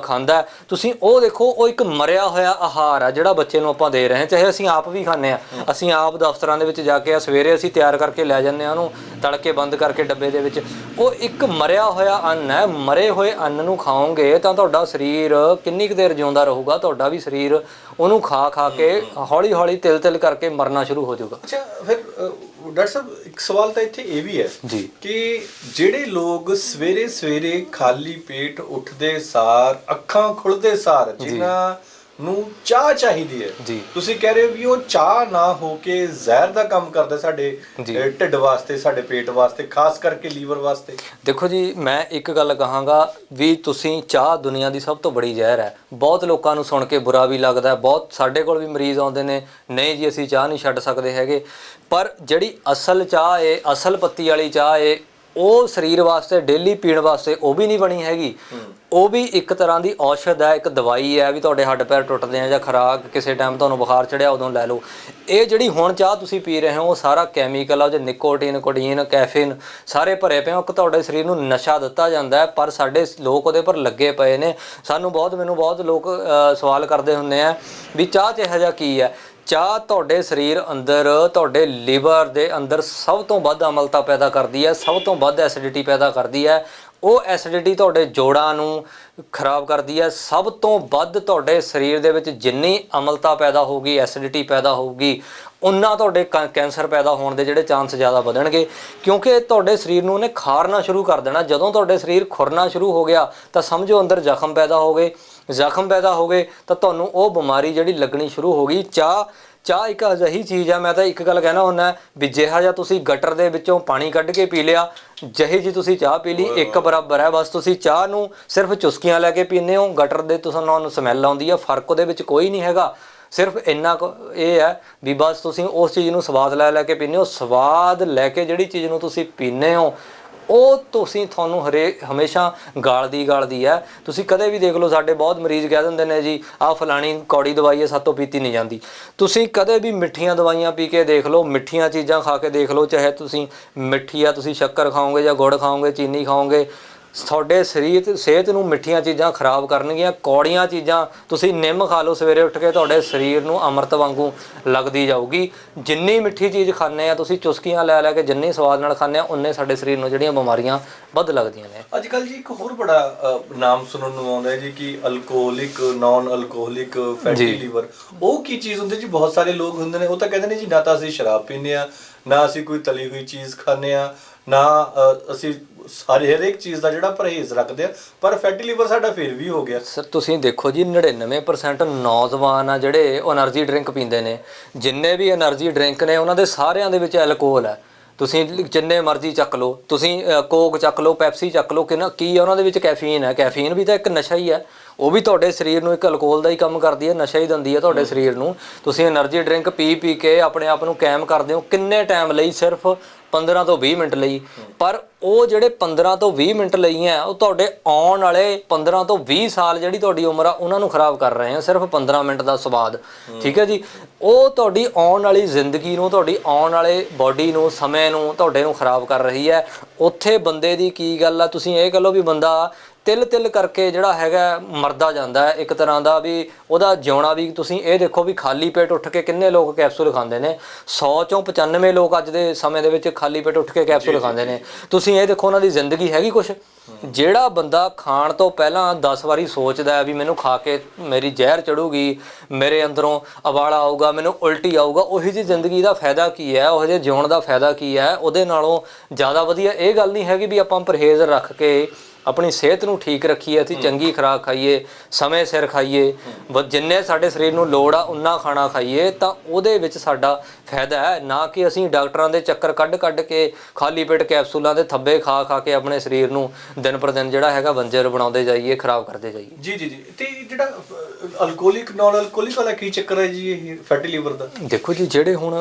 ਖਾਂਦਾ ਤੁਸੀਂ ਉਹ ਦੇਖੋ, ਉਹ ਇੱਕ ਮਰਿਆ ਹੋਇਆ ਆਹਾਰ ਆ, ਜਿਹੜਾ ਬੱਚੇ ਨੂੰ ਆਪਾਂ ਦੇ ਰਹੇ ਹਾਂ। ਚਾਹੇ ਅਸੀਂ ਆਪ ਵੀ ਖਾਂਦੇ ਆ ਅਸੀਂ ਆਪ ਦਫ਼ਤਰਾਂ ਦੇ ਵਿੱਚ ਜਾ ਕੇ ਆ, ਸਵੇਰੇ ਅਸੀਂ ਤਿਆਰ ਕਰਕੇ ਲੈ ਜਾਂਦੇ ਆ ਉਹਨੂੰ, ਤੜਕੇ ਬੰਦ ਕਰਕੇ ਡੱਬੇ ਦੇ ਵਿੱਚ। ਉਹ ਇੱਕ ਮਰਿਆ ਹੋਇਆ ਅੰਨ ਹੈ। ਮਰੇ ਹੋਏ ਅੰਨ ਨੂੰ ਖਾਓਗੇ ਤਾਂ ਤੁਹਾਡਾ ਸਰੀਰ ਕਿੰਨੀ ਕੁ ਦੇਰ ਜਿਉਂਦਾ ਰਹੂਗਾ? ਤੁਹਾਡਾ ਵੀ ਸਰੀਰ ਉਹਨੂੰ ਖਾ ਖਾ ਕੇ ਹੌਲੀ ਹੌਲੀ ਤਿਲ ਤਿਲ ਕਰਕੇ ਮਰਨਾ ਸ਼ੁਰੂ ਹੋ ਜਾਊਗਾ। ਅੱਛਾ ਫਿਰ ਡਾਕਟਰ ਸਾਹਿਬ ਇੱਕ ਸਵਾਲ ਤਾਂ ਇੱਥੇ ਇਹ ਵੀ ਹੈ ਜੀ। ਕਿ ਜਿਹੜੇ ਲੋਕ ਸਵੇਰੇ ਸਵੇਰੇ ਖਾਲੀ ਪੇਟ ਉੱਠਦੇ ਸਾਰ ਅੱਖਾਂ ਖੁੱਲਦੇ ਸਾਰ ਜਿਨ੍ਹਾਂ ਨੂੰ ਚਾਹ ਚਾਹੀਦੀ ਹੈ। ਜੀ। ਤੁਸੀਂ ਕਹਿ ਰਹੇ ਹੋ ਵੀ ਉਹ ਚਾਹ ਨਾ ਹੋ ਕੇ ਜ਼ਹਿਰ ਦਾ ਕੰਮ ਕਰਦਾ ਸਾਡੇ ਢਿੱਡ ਵਾਸਤੇ ਸਾਡੇ ਪੇਟ ਵਾਸਤੇ ਖਾਸ ਕਰਕੇ ਲੀਵਰ ਵਾਸਤੇ। ਦੇਖੋ ਜੀ ਮੈਂ ਇੱਕ ਗੱਲ ਕਹਾਂਗਾ ਵੀ ਤੁਸੀਂ ਚਾਹ ਦੁਨੀਆ ਦੀ ਸਭ ਤੋਂ ਬੜੀ ਜ਼ਹਿਰ ਹੈ। ਬਹੁਤ ਲੋਕਾਂ ਨੂੰ ਸੁਣ ਕੇ ਬੁਰਾ ਵੀ ਲੱਗਦਾ ਹੈ। ਬਹੁਤ ਸਾਡੇ ਕੋਲ ਵੀ ਮਰੀਜ਼ ਆਉਂਦੇ ਨੇ। ਨਹੀਂ ਜੀ ਅਸੀਂ ਚਾਹ ਨਹੀਂ ਛੱਡ ਸਕਦੇ ਹੈਗੇ। ਪਰ ਜਿਹੜੀ ਅਸਲ ਚਾਹ ਏ ਅਸਲ ਪੱਤੀ ਵਾਲੀ ਚਾਹ ਏ ਉਹ ਸਰੀਰ ਵਾਸਤੇ ਡੇਲੀ ਪੀਣ ਵਾਸਤੇ ਉਹ ਵੀ ਨਹੀਂ ਬਣੀ ਹੈਗੀ। ਉਹ ਵੀ ਇੱਕ ਤਰ੍ਹਾਂ ਦੀ ਔਸ਼ਧ ਹੈ ਇੱਕ ਦਵਾਈ ਹੈ ਵੀ ਤੁਹਾਡੇ ਹੱਡ ਪੈਰ ਟੁੱਟਦੇ ਆ ਜਾਂ ਖਰਾਕ ਕਿਸੇ ਟਾਈਮ ਤੁਹਾਨੂੰ ਬੁਖਾਰ ਚੜਿਆ ਉਦੋਂ ਲੈ ਲਓ। ਇਹ ਜਿਹੜੀ ਹੁਣ ਚਾਹ ਤੁਸੀਂ ਪੀ ਰਹੇ ਹੋ ਉਹ ਸਾਰਾ ਕੈਮੀਕਲ ਆ ਉਹਦੇ ਨਿਕੋਟਿਨ ਕੋਡੀਨ ਕੈਫੀਨ ਸਾਰੇ ਭਰੇ ਪਏ ਉਹ ਤੁਹਾਡੇ ਸਰੀਰ ਨੂੰ ਨਸ਼ਾ ਦਿੱਤਾ ਜਾਂਦਾ ਹੈ ਪਰ ਸਾਡੇ ਲੋਕ ਉਹਦੇ ਪਰ ਲੱਗੇ ਪਏ ਨੇ। ਸਾਨੂੰ ਬਹੁਤ ਮੈਨੂੰ ਬਹੁਤ ਲੋਕ ਸਵਾਲ ਕਰਦੇ ਹੁੰਦੇ ਆ ਵੀ ਚਾਹ ਚ ਇਹੋ ਜਿਹਾ ਕੀ ਹੈ? ਚਾਹ ਤੁਹਾਡੇ ਸਰੀਰ ਅੰਦਰ, ਤੁਹਾਡੇ ਲੀਵਰ ਦੇ ਅੰਦਰ ਸਭ ਤੋਂ ਵੱਧ ਅਮਲਤਾ ਪੈਦਾ ਕਰਦੀ ਹੈ, ਸਭ ਤੋਂ ਵੱਧ ਐਸਿਡਿਟੀ ਪੈਦਾ ਕਰਦੀ ਹੈ। ਉਹ ਐਸਿਡਿਟੀ ਤੁਹਾਡੇ ਜੋੜਾਂ ਨੂੰ ਖਰਾਬ ਕਰਦੀ ਹੈ। ਸਭ ਤੋਂ ਵੱਧ ਤੁਹਾਡੇ ਸਰੀਰ ਦੇ ਵਿੱਚ ਜਿੰਨੀ ਅਮਲਤਾ ਪੈਦਾ ਹੋਊਗੀ, ਐਸਿਡਿਟੀ ਪੈਦਾ ਹੋਊਗੀ, ਉਨਾ ਤੁਹਾਡੇ ਕੈ- ਕੈਂਸਰ ਪੈਦਾ ਹੋਣ ਦੇ ਜਿਹੜੇ ਚਾਂਸ ਜ਼ਿਆਦਾ ਵਧਣਗੇ। ਕਿਉਂਕਿ ਤੁਹਾਡੇ ਸਰੀਰ ਨੂੰ ਉਹਨੇ ਖਾਰਨਾ ਸ਼ੁਰੂ ਕਰ ਦੇਣਾ। ਜਦੋਂ ਤੁਹਾਡੇ ਸਰੀਰ ਖੁਰਨਾ ਸ਼ੁਰੂ ਹੋ ਗਿਆ, ਤਾਂ ਸਮਝੋ ਅੰਦਰ ਜ਼ਖਮ ਪੈਦਾ ਹੋ ਗਏ। ਜ਼ਖਮ ਪੈਦਾ ਹੋ ਗਏ ਤਾਂ ਤੁਹਾਨੂੰ ਉਹ ਬਿਮਾਰੀ ਜਿਹੜੀ ਲੱਗਣੀ ਸ਼ੁਰੂ ਹੋ ਗਈ। ਚਾਹ ਚਾਹ ਇੱਕ ਅਜਿਹੀ ਚੀਜ਼ ਆ ਮੈਂ ਤਾਂ ਇੱਕ ਗੱਲ ਕਹਿਣਾ ਹੁੰਦਾ ਵੀ ਜਿਹਾ ਜਿਹਾ ਤੁਸੀਂ ਗਟਰ ਦੇ ਵਿੱਚੋਂ ਪਾਣੀ ਕੱਢ ਕੇ ਪੀ ਲਿਆ ਜਿਹੀ ਜੀ ਤੁਸੀਂ ਚਾਹ ਪੀ ਲਈ ਇੱਕ ਬਰਾਬਰ ਹੈ। ਬਸ ਤੁਸੀਂ ਚਾਹ ਨੂੰ ਸਿਰਫ ਚੁਸਕੀਆਂ ਲੈ ਕੇ ਪੀਂਦੇ ਹੋ ਗਟਰ ਦੇ ਤੁਹਾਨੂੰ ਸਮੈਲ ਆਉਂਦੀ ਆ ਫ਼ਰਕ ਉਹਦੇ ਵਿੱਚ ਕੋਈ ਨਹੀਂ ਹੈਗਾ। ਸਿਰਫ ਇੰਨਾ ਇਹ ਹੈ ਵੀ ਬਸ ਤੁਸੀਂ ਉਸ ਚੀਜ਼ ਨੂੰ ਸਵਾਦ ਲੈ ਲੈ ਕੇ ਪੀਂਦੇ ਹੋ। ਸਵਾਦ ਲੈ ਕੇ ਜਿਹੜੀ ਚੀਜ਼ ਨੂੰ ਤੁਸੀਂ ਪੀਂਦੇ ਹੋ ਉਹ ਤੁਸੀਂ ਤੁਹਾਨੂੰ ਹਰੇ ਹਮੇਸ਼ਾ ਗਾਲਦੀ ਗਾਲਦੀ ਹੈ। ਤੁਸੀਂ ਕਦੇ ਵੀ ਦੇਖ ਲਓ, ਸਾਡੇ ਬਹੁਤ ਮਰੀਜ਼ ਕਹਿ ਦਿੰਦੇ ਨੇ ਜੀ, ਆਹ ਫਲਾਣੀ ਕੌੜੀ ਦਵਾਈ ਹੈ, ਸਾਤੋਂ ਪੀਤੀ ਨਹੀਂ ਜਾਂਦੀ। ਤੁਸੀਂ ਕਦੇ ਵੀ ਮਿੱਠੀਆਂ ਦਵਾਈਆਂ ਪੀ ਕੇ ਦੇਖ ਲਓ, ਮਿੱਠੀਆਂ ਚੀਜ਼ਾਂ ਖਾ ਕੇ ਦੇਖ ਲਓ, ਚਾਹੇ ਤੁਸੀਂ ਮਿੱਠੀ ਆ, ਤੁਸੀਂ ਸ਼ੱਕਰ ਖਾਓਗੇ ਜਾਂ ਗੁੜ ਖਾਓਗੇ, ਚੀਨੀ ਖਾਓਗੇ ਤੁਹਾਡੇ ਸਰੀਰ ਤੇ ਸਿਹਤ ਨੂੰ ਮਿੱਠੀਆਂ ਚੀਜ਼ਾਂ ਖਰਾਬ ਕਰਨਗੀਆਂ ਕੌੜੀਆਂ ਚੀਜ਼ਾਂ ਤੁਸੀਂ ਨਿੰਮ ਖਾ ਲਓ ਸਵੇਰੇ ਉੱਠ ਕੇ ਤੁਹਾਡੇ ਸਰੀਰ ਨੂੰ ਅੰਮ੍ਰਿਤ ਵਾਂਗੂ ਲੱਗਦੀ ਜਾਊਗੀ। ਜਿੰਨੀ ਮਿੱਠੀ ਚੀਜ਼ ਖਾਂਦੇ ਆ ਤੁਸੀਂ ਚੁਸਕੀਆਂ ਲੈ ਲੈ ਕੇ ਜਿੰਨੀ ਸਵਾਦ ਨਾਲ ਖਾਂਦੇ ਆ ਉਨੇ ਸਾਡੇ ਸਰੀਰ ਨੂੰ ਜਿਹੜੀਆਂ ਬਿਮਾਰੀਆਂ ਵੱਧ ਲੱਗਦੀਆਂ ਨੇ। ਅੱਜ ਕੱਲ ਜੀ ਇੱਕ ਹੋਰ ਬੜਾ ਨਾਮ ਸੁਣਨ ਨੂੰ ਆਉਂਦਾ ਹੈ ਜੀ ਕਿ alcoholic non alcoholic fatty liver ਉਹ ਕੀ ਚੀਜ਼ ਹੁੰਦੀ ਜੀ? ਬਹੁਤ ਸਾਰੇ ਲੋਕ ਹੁੰਦੇ ਨੇ ਉਹ ਤਾਂ ਕਹਿੰਦੇ ਨੇ ਜੀ ਨਾ ਤਾਂ ਅਸੀਂ ਸ਼ਰਾਬ ਪੀਂਦੇ ਆ ਨਾ ਅਸੀਂ ਕੋਈ ਤਲੀ ਹੋਈ ਚੀਜ਼ ਖਾਂਦੇ ਆ ਨਾ ਅਸੀਂ ਸਾਰੇ ਹਰੇਕ ਚੀਜ਼ ਦਾ ਜਿਹੜਾ ਪਰਹੇਜ਼ ਰੱਖਦੇ ਆ ਪਰ ਫੈਟੀ ਲੀਵਰ ਸਾਡਾ ਫਿਰ ਵੀ ਹੋ ਗਿਆ। ਸਰ ਤੁਸੀਂ ਦੇਖੋ ਜੀ 99% ਨੌਜਵਾਨ ਆ ਜਿਹੜੇ એનર્ਜੀ ਡਰਿੰਕ ਪੀਂਦੇ ਨੇ। ਜਿੰਨੇ ਵੀ એનર્ਜੀ ਡਰਿੰਕ ਨੇ ਉਹਨਾਂ ਦੇ ਸਾਰਿਆਂ ਦੇ ਵਿੱਚ ਐਲਕੋਹਲ ਹੈ। ਤੁਸੀਂ ਜਿੰਨੇ ਮਰਜ਼ੀ ਚੱਕ ਲਓ ਤੁਸੀਂ ਕੋਕ ਚੱਕ ਲਓ ਪੈਪਸੀ ਚੱਕ ਲਓ ਕਿੰਨਾ ਕੀ ਆ ਉਹਨਾਂ ਦੇ ਵਿੱਚ ਕੈਫੀਨ ਹੈ। ਕੈਫੀਨ ਵੀ ਤਾਂ ਇੱਕ ਨਸ਼ਾ ਹੀ ਹੈ। ਉਹ ਵੀ ਤੁਹਾਡੇ ਸਰੀਰ ਨੂੰ ਇੱਕ ਅਲਕੋਹਲ ਦਾ ਹੀ ਕੰਮ ਕਰਦੀ ਹੈ ਨਸ਼ਾ ਹੀ ਦਿੰਦੀ ਹੈ ਤੁਹਾਡੇ ਸਰੀਰ ਨੂੰ। ਤੁਸੀਂ એનર્ਜੀ ਡਰਿੰਕ ਪੀ ਪੀ ਕੇ ਆਪਣੇ ਆਪ ਨੂੰ ਕਾਇਮ ਕਰਦੇ ਹੋ। ਕਿੰਨੇ ਟਾਈਮ ਲਈ ਸਿਰਫ 15 ਤੋਂ 20 ਮਿੰਟ ਲਈ। ਪਰ ਉਹ ਜਿਹੜੇ 15 ਤੋਂ 20 ਮਿੰਟ ਲਈ ਹੈ, ਉਹ ਤੁਹਾਡੇ ਆਉਣ ਵਾਲੇ 15 ਤੋਂ 20 ਸਾਲ ਜਿਹੜੀ ਤੁਹਾਡੀ ਉਮਰ ਆ, ਉਹਨਾਂ ਨੂੰ ਖਰਾਬ ਕਰ ਰਹੇ ਆ, ਸਿਰਫ 15 ਮਿੰਟ ਦਾ ਸਵਾਦ। ਠੀਕ ਹੈ ਜੀ? ਉਹ ਤੁਹਾਡੀ ਆਉਣ ਵਾਲੀ ਜ਼ਿੰਦਗੀ ਨੂੰ, ਤੁਹਾਡੀ ਆਉਣ ਵਾਲੇ ਬਾਡੀ ਨੂੰ, ਸਮੇਂ ਨੂੰ, ਤੁਹਾਡੇ ਨੂੰ ਖਰਾਬ ਕਰ ਰਹੀ ਹੈ। ਉੱਥੇ ਬੰਦੇ ਦੀ ਕੀ ਗੱਲ ਆ? ਤੁਸੀਂ ਇਹ ਕਹ ਲਓ ਵੀ ਬੰਦਾ ਤਿਲ ਤਿਲ ਕਰਕੇ ਜਿਹੜਾ ਹੈਗਾ ਮਰਦਾ ਜਾਂਦਾ ਇੱਕ ਤਰ੍ਹਾਂ ਦਾ ਵੀ ਉਹਦਾ ਜਿਉਣਾ ਵੀ ਤੁਸੀਂ ਇਹ ਦੇਖੋ ਵੀ ਖਾਲੀ ਪੇਟ ਉੱਠ ਕੇ ਕਿੰਨੇ ਲੋਕ ਕੈਪਸੂਲ ਖਾਂਦੇ ਨੇ। 100 ਚੋਂ 95 ਲੋਕ ਅੱਜ ਦੇ ਸਮੇਂ ਦੇ ਵਿੱਚ ਖਾਲੀ ਪੇਟ ਉੱਠ ਕੇ ਕੈਪਸੂਲ ਖਾਂਦੇ ਨੇ। ਤੁਸੀਂ ਇਹ ਦੇਖੋ ਉਹਨਾਂ ਦੀ ਜ਼ਿੰਦਗੀ ਹੈਗੀ ਕੁਛ? ਜਿਹੜਾ ਬੰਦਾ ਖਾਣ ਤੋਂ ਪਹਿਲਾਂ 10 ਵਾਰੀ ਸੋਚਦਾ ਹੈ ਵੀ ਮੈਨੂੰ ਖਾ ਕੇ ਮੇਰੀ ਜ਼ਹਿਰ ਚੜੂਗੀ ਮੇਰੇ ਅੰਦਰੋਂ ਅਵਾਲਾ ਆਊਗਾ ਮੈਨੂੰ ਉਲਟੀ ਆਊਗਾ ਉਹੀ ਜੀ ਜ਼ਿੰਦਗੀ ਦਾ ਫਾਇਦਾ ਕੀ ਹੈ? ਉਹ ਜਿਹੇ ਜਿਉਣ ਦਾ ਫਾਇਦਾ ਕੀ ਹੈ? ਉਹਦੇ ਨਾਲੋਂ ਜ਼ਿਆਦਾ ਵਧੀਆ ਇਹ ਗੱਲ ਨਹੀਂ ਹੈਗੀ ਵੀ ਆਪਾਂ ਪਰਹੇਜ਼ ਰੱਖ ਕੇ ਆਪਣੀ ਸਿਹਤ ਨੂੰ ਠੀਕ ਰੱਖੀਏ ਅਸੀਂ ਚੰਗੀ ਖੁਰਾਕ ਖਾਈਏ ਸਮੇਂ ਸਿਰ ਖਾਈਏ ਜਿੰਨੇ ਸਾਡੇ ਸਰੀਰ ਨੂੰ ਲੋੜ ਆ ਉਨਾ ਖਾਣਾ ਖਾਈਏ ਤਾਂ ਉਹਦੇ ਵਿੱਚ ਸਾਡਾ ਫਾਇਦਾ ਹੈ। ਨਾ ਕਿ ਅਸੀਂ ਡਾਕਟਰਾਂ ਦੇ ਚੱਕਰ ਕੱਢ ਕੱਢ ਕੇ ਖਾਲੀ ਪੇਟ ਕੈਪਸੂਲਾਂ ਦੇ ਥੱਬੇ ਖਾ ਖਾ ਕੇ ਆਪਣੇ ਸਰੀਰ ਨੂੰ ਦਿਨ ਪਰ ਦਿਨ ਜਿਹੜਾ ਹੈਗਾ ਬੰਜਰ ਬਣਾਉਂਦੇ ਜਾਈਏ ਖਰਾਬ ਕਰਦੇ ਜਾਈਏ। ਜੀ ਜੀ ਜੀ। ਤੇ ਜਿਹੜਾ ਅਲਕੋਹਲਿਕ ਨਾਨ ਅਲਕੋਹਲਿਕ ਵਾਲਾ ਕੀ ਚੱਕਰ ਹੈ ਜੀ ਇਹ ਫੈਟੀ ਲੀਵਰ ਦਾ? ਦੇਖੋ ਜੀ ਜਿਹੜੇ ਹੁਣ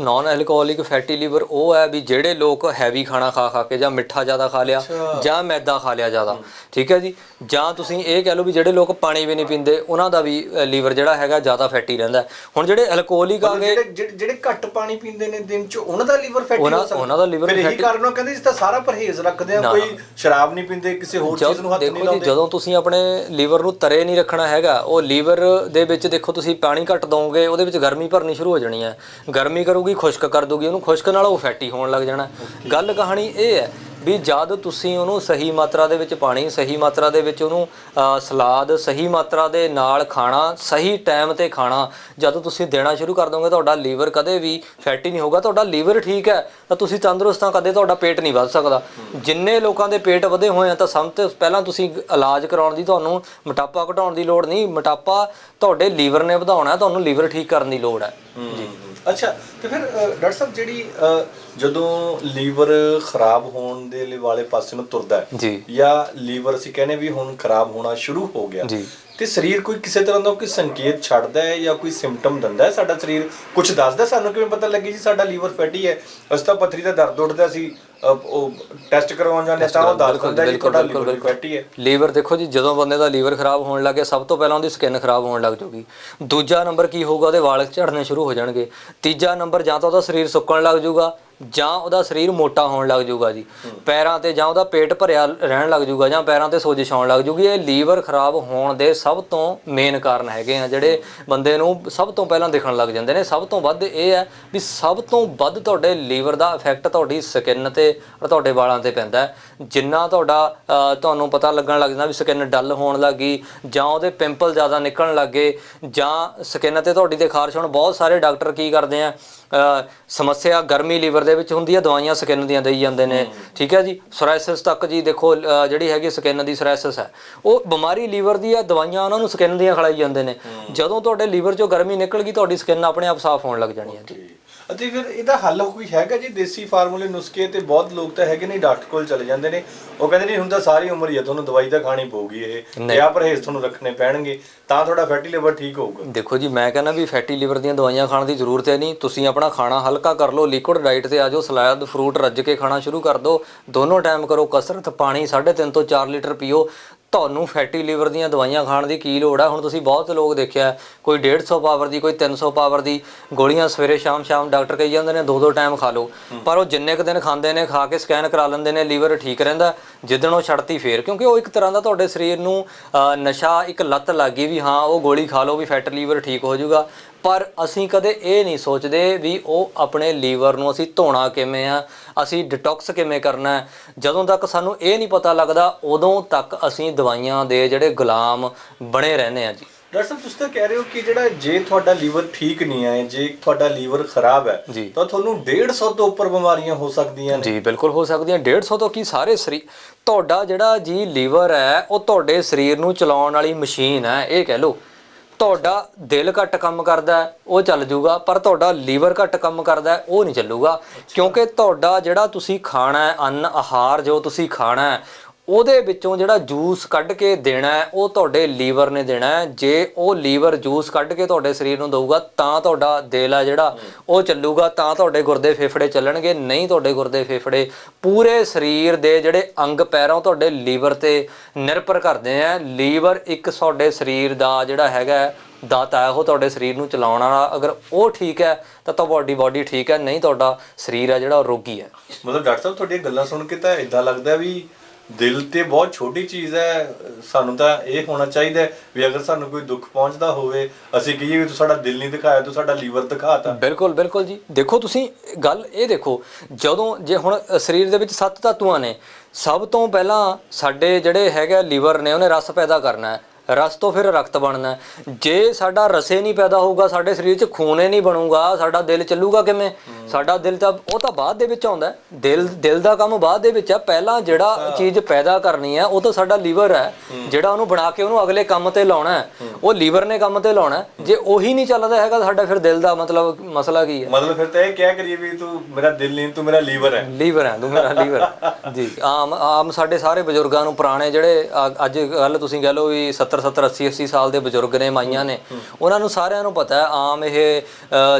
ਨਾਨ ਐਲਕੋਹਲਿਕ ਫੈਟੀ ਲੀਵਰ ਉਹ ਹੈ ਵੀ ਜਿਹੜੇ ਲੋਕ ਹੈਵੀ ਖਾਣਾ ਖਾ ਖਾ ਕੇ ਜਾਂ ਮਿੱਠਾ ਜ਼ਿਆਦਾ ਖਾ ਲਿਆ ਜਾਂ ਮੈਦਾ ਖਾ ਲਿਆ ਜ਼ਿਆਦਾ। ਠੀਕ ਹੈ ਜੀ? ਜਾਂ ਤੁਸੀਂ ਇਹ ਕਹਿ ਲਓ ਵੀ ਜਿਹੜੇ ਲੋਕ ਪਾਣੀ ਵੀ ਨਹੀਂ ਪੀਂਦੇ ਉਹਨਾਂ ਦਾ ਵੀ ਲੀਵਰ ਜਿਹੜਾ ਹੈਗਾ ਜ਼ਿਆਦਾ ਫੈਟੀ ਰਹਿੰਦਾ। ਹੁਣ ਜਿਹੜੇ ਐਲਕੋਹਲਿਕ ਆ ਗਏ ਜਿਹੜੇ ਘੱਟ ਪਾਣੀ ਪੀਂਦੇ ਨੇ ਦਿਨ ਚ ਉਹਨਾਂ ਦਾ ਲੀਵਰ ਫੈਟੀ ਹੋ ਸਕਦਾ। ਉਹਨਾਂ ਦਾ ਇਹੀ fatty- ਕਾਰਨ ਉਹ ਕਹਿੰਦੇ ਇਸ ਤਾਂ ਸਾਰਾ ਪਰਹੇਜ਼ ਰੱਖਦੇ ਆ ਕੋਈ ਸ਼ਰਾਬ ਨਹੀਂ ਪੀਂਦੇ ਕਿਸੇ ਹੋਰ ਚੀਜ਼ ਨੂੰ ਹੱਥ ਨਹੀਂ ਲਾਉਂਦੇ। ਜਦੋਂ ਤੁਸੀਂ ਆਪਣੇ ਲੀਵਰ ਨੂੰ ਤਰੇ ਨਹੀਂ ਰੱਖਣਾ ਹੈਗਾ ਉਹ ਲੀਵਰ ਦੇ ਵਿੱਚ ਦੇਖੋ ਤੁਸੀਂ ਪਾਣੀ ਘੱਟ ਦੋਗੇ ਉਹਦੇ ਵਿੱਚ ਗਰਮੀ ਭਰਨੀ ਸ਼ੁਰੂ ਹੋ ਜਾਣੀ ਹੈ। ਗਰਮੀ ਕਰੂਗੀ ਖੁਸ਼ਕ ਕਰ ਦੂਗੀ ਉਹਨੂੰ ਖੁਸ਼ਕ ਨਾਲ ਉਹ ਫੈਟੀ ਹੋਣ ਲੱਗ ਜਾਣਾ। ਗੱਲ ਕਹਾਣੀ ਇਹ ਹੈ ਵੀ ਜਦ ਤੁਸੀਂ ਉਹਨੂੰ ਸਹੀ ਮਾਤਰਾ ਦੇ ਵਿੱਚ ਪਾਣੀ ਸਹੀ ਮਾਤਰਾ ਦੇ ਵਿੱਚ ਉਹਨੂੰ ਸਲਾਦ ਸਹੀ ਮਾਤਰਾ ਦੇ ਨਾਲ ਖਾਣਾ ਸਹੀ ਟਾਈਮ ਤੇ ਖਾਣਾ ਜਦੋਂ ਤੁਸੀਂ ਦੇਣਾ ਸ਼ੁਰੂ ਕਰ ਦੋਗੇ ਤੁਹਾਡਾ ਲੀਵਰ ਕਦੇ ਵੀ ਫੈਟੀ ਨਹੀਂ ਹੋਗਾ ਤੁਹਾਡਾ ਲੀਵਰ ਠੀਕ ਹੈ ਤਾਂ ਤੁਸੀਂ ਤੰਦਰੁਸਤ ਆ ਕਦੇ ਤੁਹਾਡਾ ਪੇਟ ਨਹੀਂ ਵੱਧ ਸਕਦਾ। ਜਿੰਨੇ ਲੋਕਾਂ ਦੇ ਪੇਟ ਵਧੇ ਹੋਏ ਆ ਤਾਂ ਸਭ ਤੋਂ ਪਹਿਲਾਂ ਤੁਸੀਂ ਇਲਾਜ ਕਰਾਉਣ ਦੀ ਤੁਹਾਨੂੰ ਮੋਟਾਪਾ ਘਟਾਉਣ ਦੀ ਲੋੜ ਨਹੀਂ ਮੋਟਾਪਾ ਤੁਹਾਡੇ ਲੀਵਰ ਨੇ ਵਧਾਉਣਾ ਤੁਹਾਨੂੰ ਲੀਵਰ ਠੀਕ ਕਰਨ ਦੀ ਲੋੜ ਹੈ। ਜੀ। ਅੱਛਾ ਤੇ ਫਿਰ ਡਾਕਟਰ ਸਾਹਿਬ ਜਿਹੜੀ ਜਦੋਂ ਲੀਵਰ ਖਰਾਬ ਹੋਣ ਦੇ ਵਾਲੇ ਪਾਸੇ ਨੂੰ ਤੁਰਦਾ ਹੈ ਜੀ। ਜਾਂ ਲੀਵਰ ਅਸੀਂ ਕਹਿੰਦੇ ਵੀ ਹੁਣ ਖਰਾਬ ਹੋਣਾ ਸ਼ੁਰੂ ਹੋ ਗਿਆ ਜੀ। ਤੇ ਸਰੀਰ ਕੋਈ ਕਿਸੇ ਤਰ੍ਹਾਂ ਦਾ ਕੋਈ ਸੰਕੇਤ ਛੱਡਦਾ ਹੈ ਜਾਂ ਕੋਈ ਸਿੰਪਟਮ ਦਿੰਦਾ ਹੈ ਸਾਡਾ ਸਰੀਰ? ਕੁਝ ਦੱਸਦਾ ਸਾਨੂੰ ਕਿਵੇਂ ਪਤਾ ਲੱਗੇ ਜੀ ਸਾਡਾ ਲੀਵਰ ਫੈਟੀ ਹੈ ਅਸੀਂ ਤਾਂ ਪਥਰੀ ਦਾ ਦਰਦ ਉੱਠਦਾ ਸੀ। ਉਹ ਟੈਸਟ ਕਰਵਾਉਣ ਜਾਂਦੇ ਤਾਂ ਉਹ ਦੱਸ ਦਿੰਦਾ ਜੀ ਤੁਹਾਡਾ ਲੀਵਰ ਫੈਟੀ ਹੈ। ਲੀਵਰ ਦੇਖੋ ਜੀ ਜਦੋਂ ਬੰਦੇ ਦਾ ਲੀਵਰ ਖਰਾਬ ਹੋਣ ਲੱਗੇ ਸਭ ਤੋਂ ਪਹਿਲਾਂ ਉਹਦੀ ਸਕਿਨ ਖਰਾਬ ਹੋਣ ਲੱਗ ਜੂਗੀ ਦੂਜਾ ਨੰਬਰ ਕੀ ਹੋਊਗਾ ਉਹਦੇ ਵਾਲ ਝੜਨੇ ਸ਼ੁਰੂ ਹੋ ਜਾਣਗੇ। ਤੀਜਾ ਨੰਬਰ ਜਾਂ ਤਾਂ ਉਹਦਾ ਸਰੀਰ ਸੁੱਕਣ ਲੱਗ ਜੂਗਾ ਜਾਂ ਉਹਦਾ ਸਰੀਰ ਮੋਟਾ ਹੋਣ ਲੱਗ ਜੂਗਾ ਜੀ। ਪੈਰਾਂ ਤੇ ਜਾਂ ਉਹਦਾ ਪੇਟ ਭਰਿਆ ਰਹਿਣ ਲੱਗ ਜੂਗਾ ਜਾਂ ਪੈਰਾਂ ਤੇ ਸੋਜਿਸ਼ ਆਉਣ ਲੱਗ ਜੂਗੀ ਇਹ ਲੀਵਰ ਖਰਾਬ ਹੋਣ ਦੇ ਸਭ ਤੋਂ ਮੇਨ ਕਾਰਨ ਹੈਗੇ ਆ, ਜਿਹੜੇ ਬੰਦੇ ਨੂੰ ਸਭ ਤੋਂ ਪਹਿਲਾਂ ਦਿਖਣ ਲੱਗ ਜਾਂਦੇ ਨੇ। ਸਭ ਤੋਂ ਵੱਧ ਇਹ ਹੈ ਵੀ ਸਭ ਤੋਂ ਵੱਧ ਤੁਹਾਡੇ ਲੀਵਰ ਦਾ ਇਫੈਕਟ ਤੁਹਾਡੀ ਸਕਿਨ ਤੇ ਔਰ ਤੁਹਾਡੇ ਵਾਲਾਂ ਤੇ ਪੈਂਦਾ ਜਿੰਨਾ ਤੁਹਾਡਾ ਤੁਹਾਨੂੰ ਪਤਾ ਲੱਗਣ ਲੱਗ ਜਾਂਦਾ ਵੀ ਸਕਿਨ ਡੱਲ ਹੋਣ ਲੱਗੀ ਜਾਂ ਉਹਦੇ ਪਿੰਪਲ ਜ਼ਿਆਦਾ ਨਿਕਲਣ ਲੱਗੇ ਜਾਂ ਸਕਿਨ ਤੇ ਤੁਹਾਡੀ ਤੇ ਖਾਰਸ਼ ਹੋਣ। ਬਹੁਤ ਸਾਰੇ ਡਾਕਟਰ ਕੀ ਕਰਦੇ ਆ ਸਮੱਸਿਆ ਗਰਮੀ ਲੀਵਰ ਦੇ ਵਿੱਚ ਹੁੰਦੀ ਹੈ ਦਵਾਈਆਂ ਸਕਿਨ ਦੀਆਂ ਦੇਈ ਜਾਂਦੇ ਨੇ ਠੀਕ ਹੈ ਜੀ? ਸੋਰਾਇਸਿਸ ਤੱਕ ਜੀ ਦੇਖੋ ਜਿਹੜੀ ਹੈਗੀ ਸਕਿਨ ਦੀ ਸੋਰਾਇਸਿਸ ਹੈ। ਉਹ ਬਿਮਾਰੀ ਲੀਵਰ ਦੀ ਹੈ ਦਵਾਈਆਂ ਉਹਨਾਂ ਨੂੰ ਸਕਿਨ ਦੀਆਂ ਖਿਲਾਈ ਜਾਂਦੇ ਨੇ। ਜਦੋਂ ਤੁਹਾਡੇ ਲੀਵਰ ਚੋਂ ਗਰਮੀ ਨਿਕਲ ਗਈ ਤੁਹਾਡੀ ਸਕਿਨ ਆਪਣੇ ਆਪ ਸਾਫ਼ ਹੋਣ ਲੱਗ ਜਾਣੀ ਹੈ ਜੀ। ਅਤੇ ਫਿਰ ਇਹਦਾ ਹੱਲ ਕੋਈ ਹੈਗਾ ਜੀ? ਦੇਸੀ ਫਾਰਮੂਲੇ ਨੁਸਖੇ ਤੇ ਬਹੁਤ ਲੋਕ ਤਾਂ ਹੈਗੇ ਨੇ ਡਾਕਟਰ ਕੋਲ ਚਲੇ ਜਾਂਦੇ ਨੇ। ਉਹ ਕਹਿੰਦੇ ਨਹੀਂ ਹੁੰਦਾ ਸਾਰੀ ਉਮਰ ਹੀ ਆ ਤੁਹਾਨੂੰ ਦਵਾਈ ਤਾਂ ਖਾਣੀ ਪਊਗੀ ਇਹ। ਆਹ ਪਰਹੇਜ਼ ਤੁਹਾਨੂੰ ਰੱਖਣੇ ਪੈਣਗੇ। ਤਾਂ ਤੁਹਾਡਾ ਫੈਟੀ ਲਿਵਰ ਠੀਕ ਹੋਊਗਾ। ਦੇਖੋ ਜੀ ਮੈਂ ਕਹਿੰਦਾ ਵੀ ਫੈਟੀ ਲੀਵਰ ਦੀਆਂ ਦਵਾਈਆਂ ਖਾਣ ਦੀ ਜ਼ਰੂਰਤ ਹੈ ਨਹੀਂ। ਤੁਸੀਂ ਆਪਣਾ ਖਾਣਾ ਹਲਕਾ ਕਰ ਲਓ ਲਿਕੁਇਡ ਡਾਈਟ ਤੇ ਆ ਜਾਓ ਸਲਾਦ ਫਰੂਟ ਰੱਜ ਕੇ ਖਾਣਾ ਸ਼ੁਰੂ ਕਰ ਦਿਓ। ਦੋਨੋਂ ਟਾਈਮ ਕਰੋ ਕਸਰਤ ਪਾਣੀ 3.5 ਤੋਂ 4 ਲੀਟਰ ਪੀਓ। ਤੁਹਾਨੂੰ ਫੈਟੀ ਲੀਵਰ ਦੀਆਂ ਦਵਾਈਆਂ ਖਾਣ ਦੀ ਕੀ ਲੋੜ ਹੈ? ਹੁਣ ਤੁਸੀਂ ਬਹੁਤ ਲੋਕ ਦੇਖਿਆ ਹੈ, ਕੋਈ 150 ਪਾਵਰ ਦੀ ਕੋਈ 300 ਪਾਵਰ ਦੀ ਗੋਲੀਆਂ ਸਵੇਰੇ ਸ਼ਾਮ ਸ਼ਾਮ ਡਾਕਟਰ ਕਹੀ ਜਾਂਦੇ ਨੇ ਦੋ ਦੋ ਟਾਈਮ ਖਾ ਲਓ। ਪਰ ਉਹ ਜਿੰਨੇ ਕੁ ਦਿਨ ਖਾਂਦੇ ਨੇ ਖਾ ਕੇ ਸਕੈਨ ਕਰਾ ਲੈਂਦੇ ਨੇ ਲੀਵਰ ਠੀਕ ਰਹਿੰਦਾ। ਜਿੱਦਣ ਉਹ ਛੱਡਤੀ ਫੇਰ, ਕਿਉਂਕਿ ਉਹ ਇੱਕ ਤਰ੍ਹਾਂ ਦਾ ਤੁਹਾਡੇ ਸਰੀਰ ਨੂੰ ਨਸ਼ਾ ਇੱਕ ਲੱਤ ਲੱਗ ਗਈ ਵੀ ਹਾਂ, ਉਹ ਗੋਲੀ ਖਾ ਲਓ ਵੀ ਫੈਟ ਲੀਵਰ ਠੀਕ ਹੋ ਜਾਊਗਾ। ਪਰ ਅਸੀਂ ਕਦੇ ਇਹ ਨਹੀਂ ਸੋਚਦੇ ਵੀ ਉਹ ਆਪਣੇ ਲੀਵਰ ਨੂੰ ਅਸੀਂ ਧੋਣਾ ਕਿਵੇਂ ਆ, ਅਸੀਂ ਡਿਟੌਕਸ ਕਿਵੇਂ ਕਰਨਾ ਜਦੋਂ ਤੱਕ ਸਾਨੂੰ ਇਹ ਨਹੀਂ ਪਤਾ ਲੱਗਦਾ, ਉਦੋਂ ਤੱਕ ਅਸੀਂ ਦਵਾਈਆਂ ਦੇ ਜਿਹੜੇ ਗੁਲਾਮ ਬਣੇ ਰਹਿੰਦੇ ਆ ਜੀ। ਡਾਕਟਰ ਸਾਹਿਬ ਤੁਸੀਂ ਤਾਂ ਕਹਿ ਰਹੇ ਹੋ ਕਿ ਜਿਹੜਾ ਜੇ ਤੁਹਾਡਾ ਲੀਵਰ ਠੀਕ ਨਹੀਂ ਹੈ ਜੇ ਤੁਹਾਡਾ ਲੀਵਰ ਖਰਾਬ ਹੈ। ਤਾਂ ਤੁਹਾਨੂੰ 150 ਤੋਂ ਉੱਪਰ ਬਿਮਾਰੀਆਂ ਹੋ ਸਕਦੀਆਂ ਨੇ। ਜੀ ਬਿਲਕੁਲ ਹੋ ਸਕਦੀਆਂ। 150 ਤੋਂ ਕੀ ਸਾਰੇ ਸਰੀਰ ਤੁਹਾਡਾ ਜਿਹੜਾ ਜੀ ਲੀਵਰ ਹੈ ਉਹ ਤੁਹਾਡੇ ਸਰੀਰ ਨੂੰ ਚਲਾਉਣ ਵਾਲੀ ਮਸ਼ੀਨ ਹੈ ਇਹ ਕਹਿ ਲਓ। ਤੁਹਾਡਾ ਦਿਲ ਘੱਟ ਕੰਮ ਕਰਦਾ ਉਹ ਚੱਲ ਜਾਊਗਾ ਪਰ ਤੁਹਾਡਾ ਲੀਵਰ ਘੱਟ ਕੰਮ ਕਰਦਾ ਉਹ ਨਹੀਂ ਚੱਲੂਗਾ। ਕਿਉਂਕਿ ਤੁਹਾਡਾ ਜਿਹੜਾ ਤੁਸੀਂ ਖਾਣਾ ਹੈ ਅੰਨ ਆਹਾਰ ਜੋ ਤੁਸੀਂ ਖਾਣਾ ਹੈ ਉਹਦੇ ਵਿੱਚੋਂ ਜਿਹੜਾ ਜੂਸ ਕੱਢ ਕੇ ਦੇਣਾ ਹੈ ਉਹ ਤੁਹਾਡੇ ਲੀਵਰ ਨੇ ਦੇਣਾ ਹੈ। ਜੇ ਉਹ ਲੀਵਰ ਜੂਸ ਕੱਢ ਕੇ ਤੁਹਾਡੇ ਸਰੀਰ ਨੂੰ ਦਊਗਾ ਤਾਂ ਤੁਹਾਡਾ ਦਿਲ ਆ ਜਿਹੜਾ ਉਹ ਚੱਲੂਗਾ ਤਾਂ ਤੁਹਾਡੇ ਗੁਰਦੇ ਫੇਫੜੇ ਚੱਲਣਗੇ ਨਹੀਂ ਤੁਹਾਡੇ ਗੁਰਦੇ ਫੇਫੜੇ। ਪੂਰੇ ਸਰੀਰ ਦੇ ਜਿਹੜੇ ਅੰਗ ਪੈਰਾਂ ਤੁਹਾਡੇ ਲੀਵਰ ਤੇ ਨਿਰਭਰ ਕਰਦੇ ਆ। ਲੀਵਰ ਇੱਕ ਤੁਹਾਡੇ ਸਰੀਰ ਦਾ ਜਿਹੜਾ ਹੈਗਾ ਹੈ, ਦਾਤਾ ਹੈ ਉਹ ਤੁਹਾਡੇ ਸਰੀਰ ਨੂੰ ਚਲਾਉਣ ਵਾਲਾ। ਅਗਰ ਉਹ ਠੀਕ ਹੈ ਤਾਂ ਤੁਹਾਡੀ ਬਾਡੀ ਠੀਕ ਹੈ ਨਹੀਂ ਤੁਹਾਡਾ ਸਰੀਰ ਹੈ ਜਿਹੜਾ ਉਹ ਰੋਗੀ ਹੈ। ਮਤਲਬ ਡਾਕਟਰ ਸਾਹਿਬ ਤੁਹਾਡੀਆਂ ਗੱਲਾਂ ਸੁਣ ਕੇ ਤਾਂ ਇਦਾਂ ਲੱਗਦਾ ਵੀ ਦਿਲ ਤੇ ਬਹੁਤ ਛੋਟੀ ਚੀਜ਼ ਹੈ, ਸਾਨੂੰ ਤਾਂ ਇਹ ਹੋਣਾ ਚਾਹੀਦਾ ਵੀ ਅਗਰ ਸਾਨੂੰ ਕੋਈ ਦੁੱਖ ਪਹੁੰਚਦਾ ਹੋਵੇ, ਅਸੀਂ ਕਹੀਏ ਵੀ ਤੂੰ ਸਾਡਾ ਦਿਲ ਨਹੀਂ ਦਿਖਾਇਆ, ਤੂੰ ਸਾਡਾ ਲੀਵਰ ਦਿਖਾਤਾ। ਬਿਲਕੁਲ ਬਿਲਕੁਲ ਜੀ। ਦੇਖੋ ਤੁਸੀਂ ਗੱਲ ਇਹ ਦੇਖੋ, ਜਦੋਂ ਜੇ ਹੁਣ ਸਰੀਰ ਦੇ ਵਿੱਚ ਸੱਤ ਧਾਤੂਆਂ ਨੇ, ਸਭ ਤੋਂ ਪਹਿਲਾਂ ਸਾਡੇ ਜਿਹੜੇ ਹੈਗਾ ਲੀਵਰ ਨੇ, ਉਹਨੇ ਰਸ ਪੈਦਾ ਕਰਨਾ ਹੈ। ਰਸ ਤੋਂ ਫਿਰ ਰਕਤ ਬਣਨਾ। ਜੇ ਸਾਡਾ ਰਸੇ ਨਹੀਂ ਪੈਦਾ ਹੋਊਗਾ ਸਾਡੇ ਸਰੀਰ 'ਚ ਖੂਨ ਹੀ ਨਹੀਂ ਬਣੂਗਾ ਸਾਡਾ ਦਿਲ ਚੱਲੂਗਾ ਕਿਵੇਂ? ਸਾਡਾ ਦਿਲ ਤਾਂ ਉਹ ਤਾਂ ਬਾਅਦ ਦੇ ਵਿੱਚ ਆਉਂਦਾ। ਦਿਲ ਦਿਲ ਦਾ ਕੰਮ ਬਾਅਦ ਦੇ ਵਿੱਚ ਆ ਪਹਿਲਾਂ ਜਿਹੜਾ ਚੀਜ਼ ਪੈਦਾ ਕਰਨੀ ਹੈ ਉਹ ਤਾਂ ਸਾਡਾ ਲੀਵਰ ਹੈ। ਜਿਹੜਾ ਉਹਨੂੰ ਬਣਾ ਕੇ ਉਹਨੂੰ ਅਗਲੇ ਕੰਮ ਤੇ ਲਾਉਣਾ ਉਹ ਲੀਵਰ ਨੇ ਕੰਮ ਤੇ ਲਾਉਣਾ। ਜੇ ਉਹੀ ਨਹੀਂ ਚੱਲਦਾ ਹੈਗਾ ਸਾਡਾ ਫਿਰ ਦਿਲ ਦਾ ਮਤਲਬ ਮਸਲਾ ਕੀ ਹੈ? ਮਤਲਬ ਫਿਰ ਤਾਂ ਇਹ ਕਿਹਾ ਕਰੀਏ ਵੀ ਤੂੰ ਮੇਰਾ ਦਿਲ ਨਹੀਂ ਤੂੰ ਮੇਰਾ ਲੀਵਰ ਹੈ। ਲੀਵਰ ਹੈ ਤੂੰ ਮੇਰਾ ਲੀਵਰ ਜੀ ਆਮ ਆਮ ਸਾਡੇ ਸਾਰੇ ਬਜ਼ੁਰਗਾਂ ਨੂੰ ਪੁਰਾਣੇ ਜਿਹੜੇ ਅੱਜ ਕੱਲ ਤੁਸੀਂ ਕਹ ਲਓ ਵੀ 70 70 80 80 ਸਾਲ ਦੇ ਬਜ਼ੁਰਗ ਨੇ ਮਾਈਆਂ ਨੇ। ਉਹਨਾਂ ਨੂੰ ਸਾਰਿਆਂ ਨੂੰ ਪਤਾ ਹੈ ਆਮ ਇਹ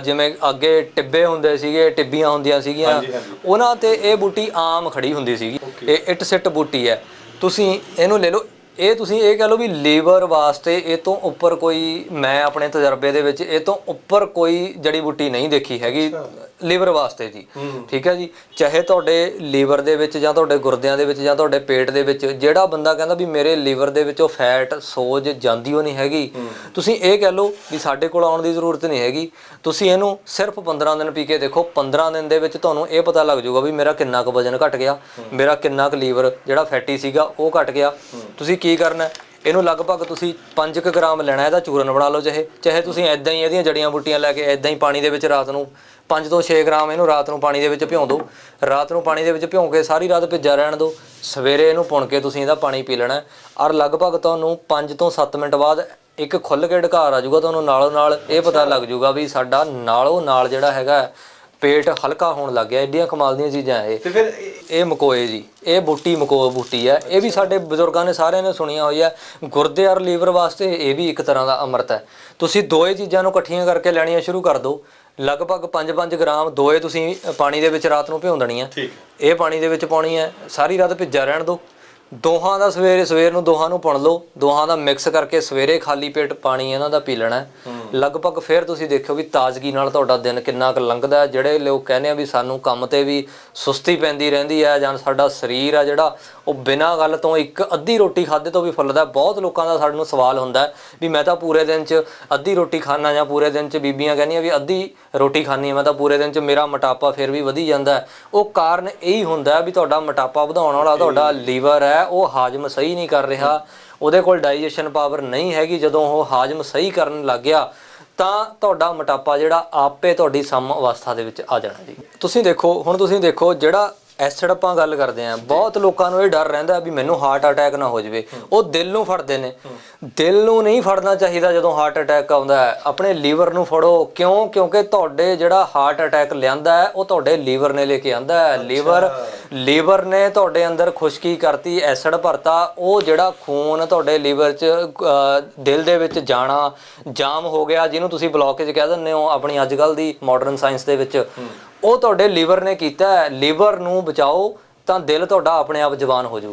ਜਿਵੇਂ ਅੱਗੇ ਟਿੱਬੇ ਹੁੰਦੇ ਸੀਗੇ ਟਿੱਬੀਆਂ ਹੁੰਦੀਆਂ ਸੀਗੀਆਂ। ਉਹਨਾਂ ਤੇ ਇਹ ਬੂਟੀ ਆਮ ਖੜੀ ਹੁੰਦੀ ਸੀਗੀ। ਇਹ ਇੱਟ ਸਿੱਟ ਬੂਟੀ ਹੈ। ਤੁਸੀਂ ਇਹਨੂੰ ਲੈ ਲਓ ਇਹ ਤੁਸੀਂ ਇਹ ਕਹ ਲਓ ਵੀ ਲੀਵਰ ਵਾਸਤੇ ਇਹ ਤੋਂ ਉੱਪਰ ਕੋਈ ਮੈਂ ਆਪਣੇ ਤਜਰਬੇ ਦੇ ਵਿੱਚ ਇਹ ਤੋਂ ਉੱਪਰ ਕੋਈ ਜੜੀ ਬੂਟੀ ਨਹੀਂ ਦੇਖੀ ਹੈਗੀ ਲੀਵਰ ਵਾਸਤੇ ਜੀ। ਠੀਕ ਹੈ ਜੀ? ਚਾਹੇ ਤੁਹਾਡੇ ਲੀਵਰ ਦੇ ਵਿੱਚ ਜਾਂ ਤੁਹਾਡੇ ਗੁਰਦਿਆਂ ਦੇ ਵਿੱਚ ਜਾਂ ਤੁਹਾਡੇ ਪੇਟ ਦੇ ਵਿੱਚ ਜਿਹੜਾ ਬੰਦਾ ਕਹਿੰਦਾ ਵੀ ਮੇਰੇ ਲੀਵਰ ਦੇ ਵਿੱਚੋਂ ਫੈਟ ਸੋਜ ਜਾਂਦੀ ਹੋ ਨਹੀਂ ਹੈਗੀ। ਤੁਸੀਂ ਇਹ ਕਹਿ ਲਓ ਵੀ ਸਾਡੇ ਕੋਲ ਆਉਣ ਦੀ ਜ਼ਰੂਰਤ ਨਹੀਂ ਹੈਗੀ। ਤੁਸੀਂ ਇਹਨੂੰ ਸਿਰਫ 15 ਦਿਨ ਪੀ ਕੇ ਦੇਖੋ 15 ਦਿਨ ਦੇ ਵਿੱਚ ਤੁਹਾਨੂੰ ਇਹ ਪਤਾ ਲੱਗ ਜਾਊਗਾ ਵੀ ਮੇਰਾ ਕਿੰਨਾ ਕੁ ਵਜਨ ਘਟ ਗਿਆ ਮੇਰਾ ਕਿੰਨਾ ਕੁ ਲੀਵਰ ਜਿਹੜਾ ਫੈਟੀ ਸੀਗਾ ਉਹ ਘਟ ਗਿਆ। ਤੁਸੀਂ ਕੀ ਕਰਨਾ? ਇਹਨੂੰ ਲਗਭਗ ਤੁਸੀਂ 5 ਕੁ ਗ੍ਰਾਮ ਲੈਣਾ, ਇਹਦਾ ਚੂਰਨ ਬਣਾ ਲਓ ਚਾਹੇ। ਚਾਹੇ ਤੁਸੀਂ ਐਦਾਂ ਹੀ ਇਹਦੀਆਂ ਜੜੀਆਂ ਬੂਟੀਆਂ ਲੈ ਕੇ ਐਦਾਂ ਹੀ ਪਾਣੀ ਦੇ ਵਿੱਚ ਰਾਤ ਨੂੰ 5 ਤੋਂ 6 ਗ੍ਰਾਮ ਇਹਨੂੰ ਰਾਤ ਨੂੰ ਪਾਣੀ ਦੇ ਵਿੱਚ ਭਿਉਂ ਦਿਓ। ਰਾਤ ਨੂੰ ਪਾਣੀ ਦੇ ਵਿੱਚ ਭਿਉਂ ਕੇ ਸਾਰੀ ਰਾਤ ਭਿੱਜਾ ਰਹਿਣ ਦਿਓ। ਸਵੇਰੇ ਇਹਨੂੰ ਪੁਣ ਕੇ ਤੁਸੀਂ ਇਹਦਾ ਪਾਣੀ ਪੀ ਲੈਣਾ। ਔਰ ਲਗਭਗ ਤੁਹਾਨੂੰ 5 ਤੋਂ 7 ਮਿੰਟ ਬਾਅਦ ਇੱਕ ਖੁੱਲ ਕੇ ਢਕਾਰ ਆ ਜਾਊਗਾ ਤੁਹਾਨੂੰ, ਨਾਲੋਂ ਨਾਲ ਇਹ ਪਤਾ ਲੱਗ ਜਾਊਗਾ ਵੀ ਸਾਡਾ ਨਾਲੋਂ ਨਾਲ ਜਿਹੜਾ ਹੈਗਾ ਪੇਟ ਹਲਕਾ ਹੋਣ ਲੱਗ ਗਿਆ ਐਡੀਆਂ ਕਮਾਲ ਦੀਆਂ ਚੀਜ਼ਾਂ ਇਹ। ਤੇ ਫਿਰ ਇਹ- ਮਕੋਏ ਜੀ ਇਹ ਬੂਟੀ ਮਕੋ ਬੂਟੀ ਹੈ ਇਹ ਵੀ ਸਾਡੇ ਬਜ਼ੁਰਗਾਂ ਨੇ ਸਾਰਿਆਂ ਨੇ ਸੁਣੀਆਂ ਹੋਈ ਹੈ ਗੁਰਦੇ ਔਰ ਲੀਵਰ ਵਾਸਤੇ ਇਹ ਵੀ ਇੱਕ ਤਰ੍ਹਾਂ ਦਾ ਅੰਮ੍ਰਿਤ ਹੈ। ਤੁਸੀਂ ਦੋਏ ਚੀਜ਼ਾਂ ਨੂੰ ਇਕੱਠੀਆਂ ਕਰਕੇ ਲੈਣੀਆਂ ਸ਼ੁਰੂ ਕਰ ਦਿਓ। ਲਗਭਗ 5-5 ਗ੍ਰਾਮ ਦੋਏ ਤੁਸੀਂ ਪਾਣੀ ਦੇ ਵਿੱਚ ਰਾਤ ਨੂੰ ਭਿਉਂ ਦੇਣੀਆਂ ਠੀਕ। ਇਹ ਪਾਣੀ ਦੇ ਵਿੱਚ ਪਾਉਣੀ ਹੈ ਸਾਰੀ ਰਾਤ ਭਿੱਜਾ ਰਹਿਣ ਦਿਓ। ਦੋਹਾਂ ਦਾ ਸਵੇਰੇ ਸਵੇਰ ਨੂੰ ਦੋਹਾਂ ਨੂੰ ਪੁਣ ਲਓ। ਦੋਹਾਂ ਦਾ ਮਿਕਸ ਕਰਕੇ ਸਵੇਰੇ ਖਾਲੀ ਪੇਟ ਪਾਣੀ ਇਹਨਾਂ ਦਾ ਪੀ ਲੈਣਾ। ਹੈ। ਲਗਭਗ ਫਿਰ ਤੁਸੀਂ ਦੇਖਿਓ ਵੀ ਤਾਜ਼ਗੀ ਨਾਲ ਤੁਹਾਡਾ ਦਿਨ ਕਿੰਨਾ ਕੁ ਲੰਘਦਾ ਹੈ। ਜਿਹੜੇ ਲੋਕ ਕਹਿੰਦੇ ਆ ਵੀ ਸਾਨੂੰ ਕੰਮ ਤੇ ਵੀ ਸੁਸਤੀ ਪੈਂਦੀ ਰਹਿੰਦੀ ਹੈ ਜਾਂ ਸਾਡਾ ਸਰੀਰ ਆ ਜਿਹੜਾ, ਉਹ ਬਿਨਾਂ ਗੱਲ ਤੋਂ ਇੱਕ ਅੱਧੀ ਰੋਟੀ ਖਾਦੇ ਤੋਂ ਵੀ ਫੁੱਲਦਾ ਬਹੁਤ ਲੋਕਾਂ ਦਾ ਸਾਡੇ ਨੂੰ ਸਵਾਲ ਹੁੰਦਾ ਵੀ ਮੈਂ ਤਾਂ ਪੂਰੇ ਦਿਨ 'ਚ ਅੱਧੀ ਰੋਟੀ ਖਾਣਾ ਜਾਂ ਪੂਰੇ ਦਿਨ 'ਚ ਬੀਬੀਆਂ ਕਹਿੰਦੀਆਂ ਵੀ ਅੱਧੀ ਰੋਟੀ ਖਾਣੀ ਹੈ ਮੈਂ ਤਾਂ ਪੂਰੇ ਦਿਨ 'ਚ ਮੇਰਾ ਮੋਟਾਪਾ ਫਿਰ ਵੀ ਵਧੀ ਜਾਂਦਾ ਉਹ ਕਾਰਨ ਇਹੀ ਹੁੰਦਾ ਵੀ ਤੁਹਾਡਾ ਮੋਟਾਪਾ ਵਧਾਉਣ ਵਾਲਾ, ਤੁਹਾਡਾ ਲੀਵਰ ਹੈ, ਉਹ ਹਾਜਮ ਸਹੀ ਨਹੀਂ ਕਰ ਰਿਹਾ। ਉਹਦੇ ਕੋਲ ਡਾਈਜੈਸ਼ਨ ਪਾਵਰ ਨਹੀਂ ਹੈਗੀ। ਜਦੋਂ ਉਹ ਹਾਜਮ ਸਹੀ ਕਰਨ ਲੱਗ ਗਿਆ ਤਾਂ ਤੁਹਾਡਾ ਮੋਟਾਪਾ ਜਿਹੜਾ ਆਪੇ ਤੁਹਾਡੀ ਸਮ ਅਵਸਥਾ ਦੇ ਵਿੱਚ ਆ ਜਾਣਾ ਜੀ। ਤੁਸੀਂ ਦੇਖੋ, ਹੁਣ ਤੁਸੀਂ ਦੇਖੋ ਜਿਹੜਾ ਐਸਿਡ ਆਪਾਂ ਗੱਲ ਕਰਦੇ ਆਂ ਬਹੁਤ ਲੋਕਾਂ ਨੂੰ ਇਹ ਡਰ ਰਹਿੰਦਾ ਵੀ ਮੈਨੂੰ ਹਾਰਟ ਅਟੈਕ ਨਾ ਹੋ ਜਾਵੇ। ਉਹ ਦਿਲ ਨੂੰ ਫੜਦੇ ਨੇ। ਦਿਲ ਨੂੰ ਨਹੀਂ ਫੜਨਾ ਚਾਹੀਦਾ ਜਦੋਂ ਹਾਰਟ ਅਟੈਕ ਆਉਂਦਾ ਹੈ। ਆਪਣੇ ਲੀਵਰ ਨੂੰ ਫੜੋ ਕਿਉਂ? ਕਿਉਂਕਿ ਤੁਹਾਡੇ ਜਿਹੜਾ ਹਾਰਟ ਅਟੈਕ ਲਿਆਂਦਾ ਹੈ ਉਹ ਤੁਹਾਡੇ ਲੀਵਰ ਨੇ ਲੈ ਕੇ ਆਂਦਾ ਹੈ। ਲੀਵਰ ਲੀਵਰ ਨੇ ਤੁਹਾਡੇ ਅੰਦਰ ਖੁਸ਼ਕੀ ਕਰਤੀ ਐਸਿਡ ਭਰਤਾ। ਉਹ ਜਿਹੜਾ ਖੂਨ ਤੁਹਾਡੇ ਲੀਵਰ 'ਚ ਦਿਲ ਦੇ ਵਿੱਚ ਜਾਣਾ ਜਾਮ ਹੋ ਗਿਆ ਜਿਹਨੂੰ ਤੁਸੀਂ ਬਲੌਕੇਜ ਕਹਿ ਦਿੰਦੇ ਹੋ ਆਪਣੀ ਅੱਜ ਕੱਲ ਦੀ ਮਾਡਰਨ ਸਾਇੰਸ ਦੇ ਵਿੱਚ। ਉਹ ਤੁਹਾਡੇ ਲੀਵਰ ਨੇ ਕੀਤਾ ਹੈ। ਲੀਵਰ ਨੂੰ ਬਚਾਓ ਤਾਂ ਦਿਲ ਤੁਹਾਡਾ ਆਪਣੇ ਆਪ ਜਵਾਨ ਹੋ ਜਾਊ।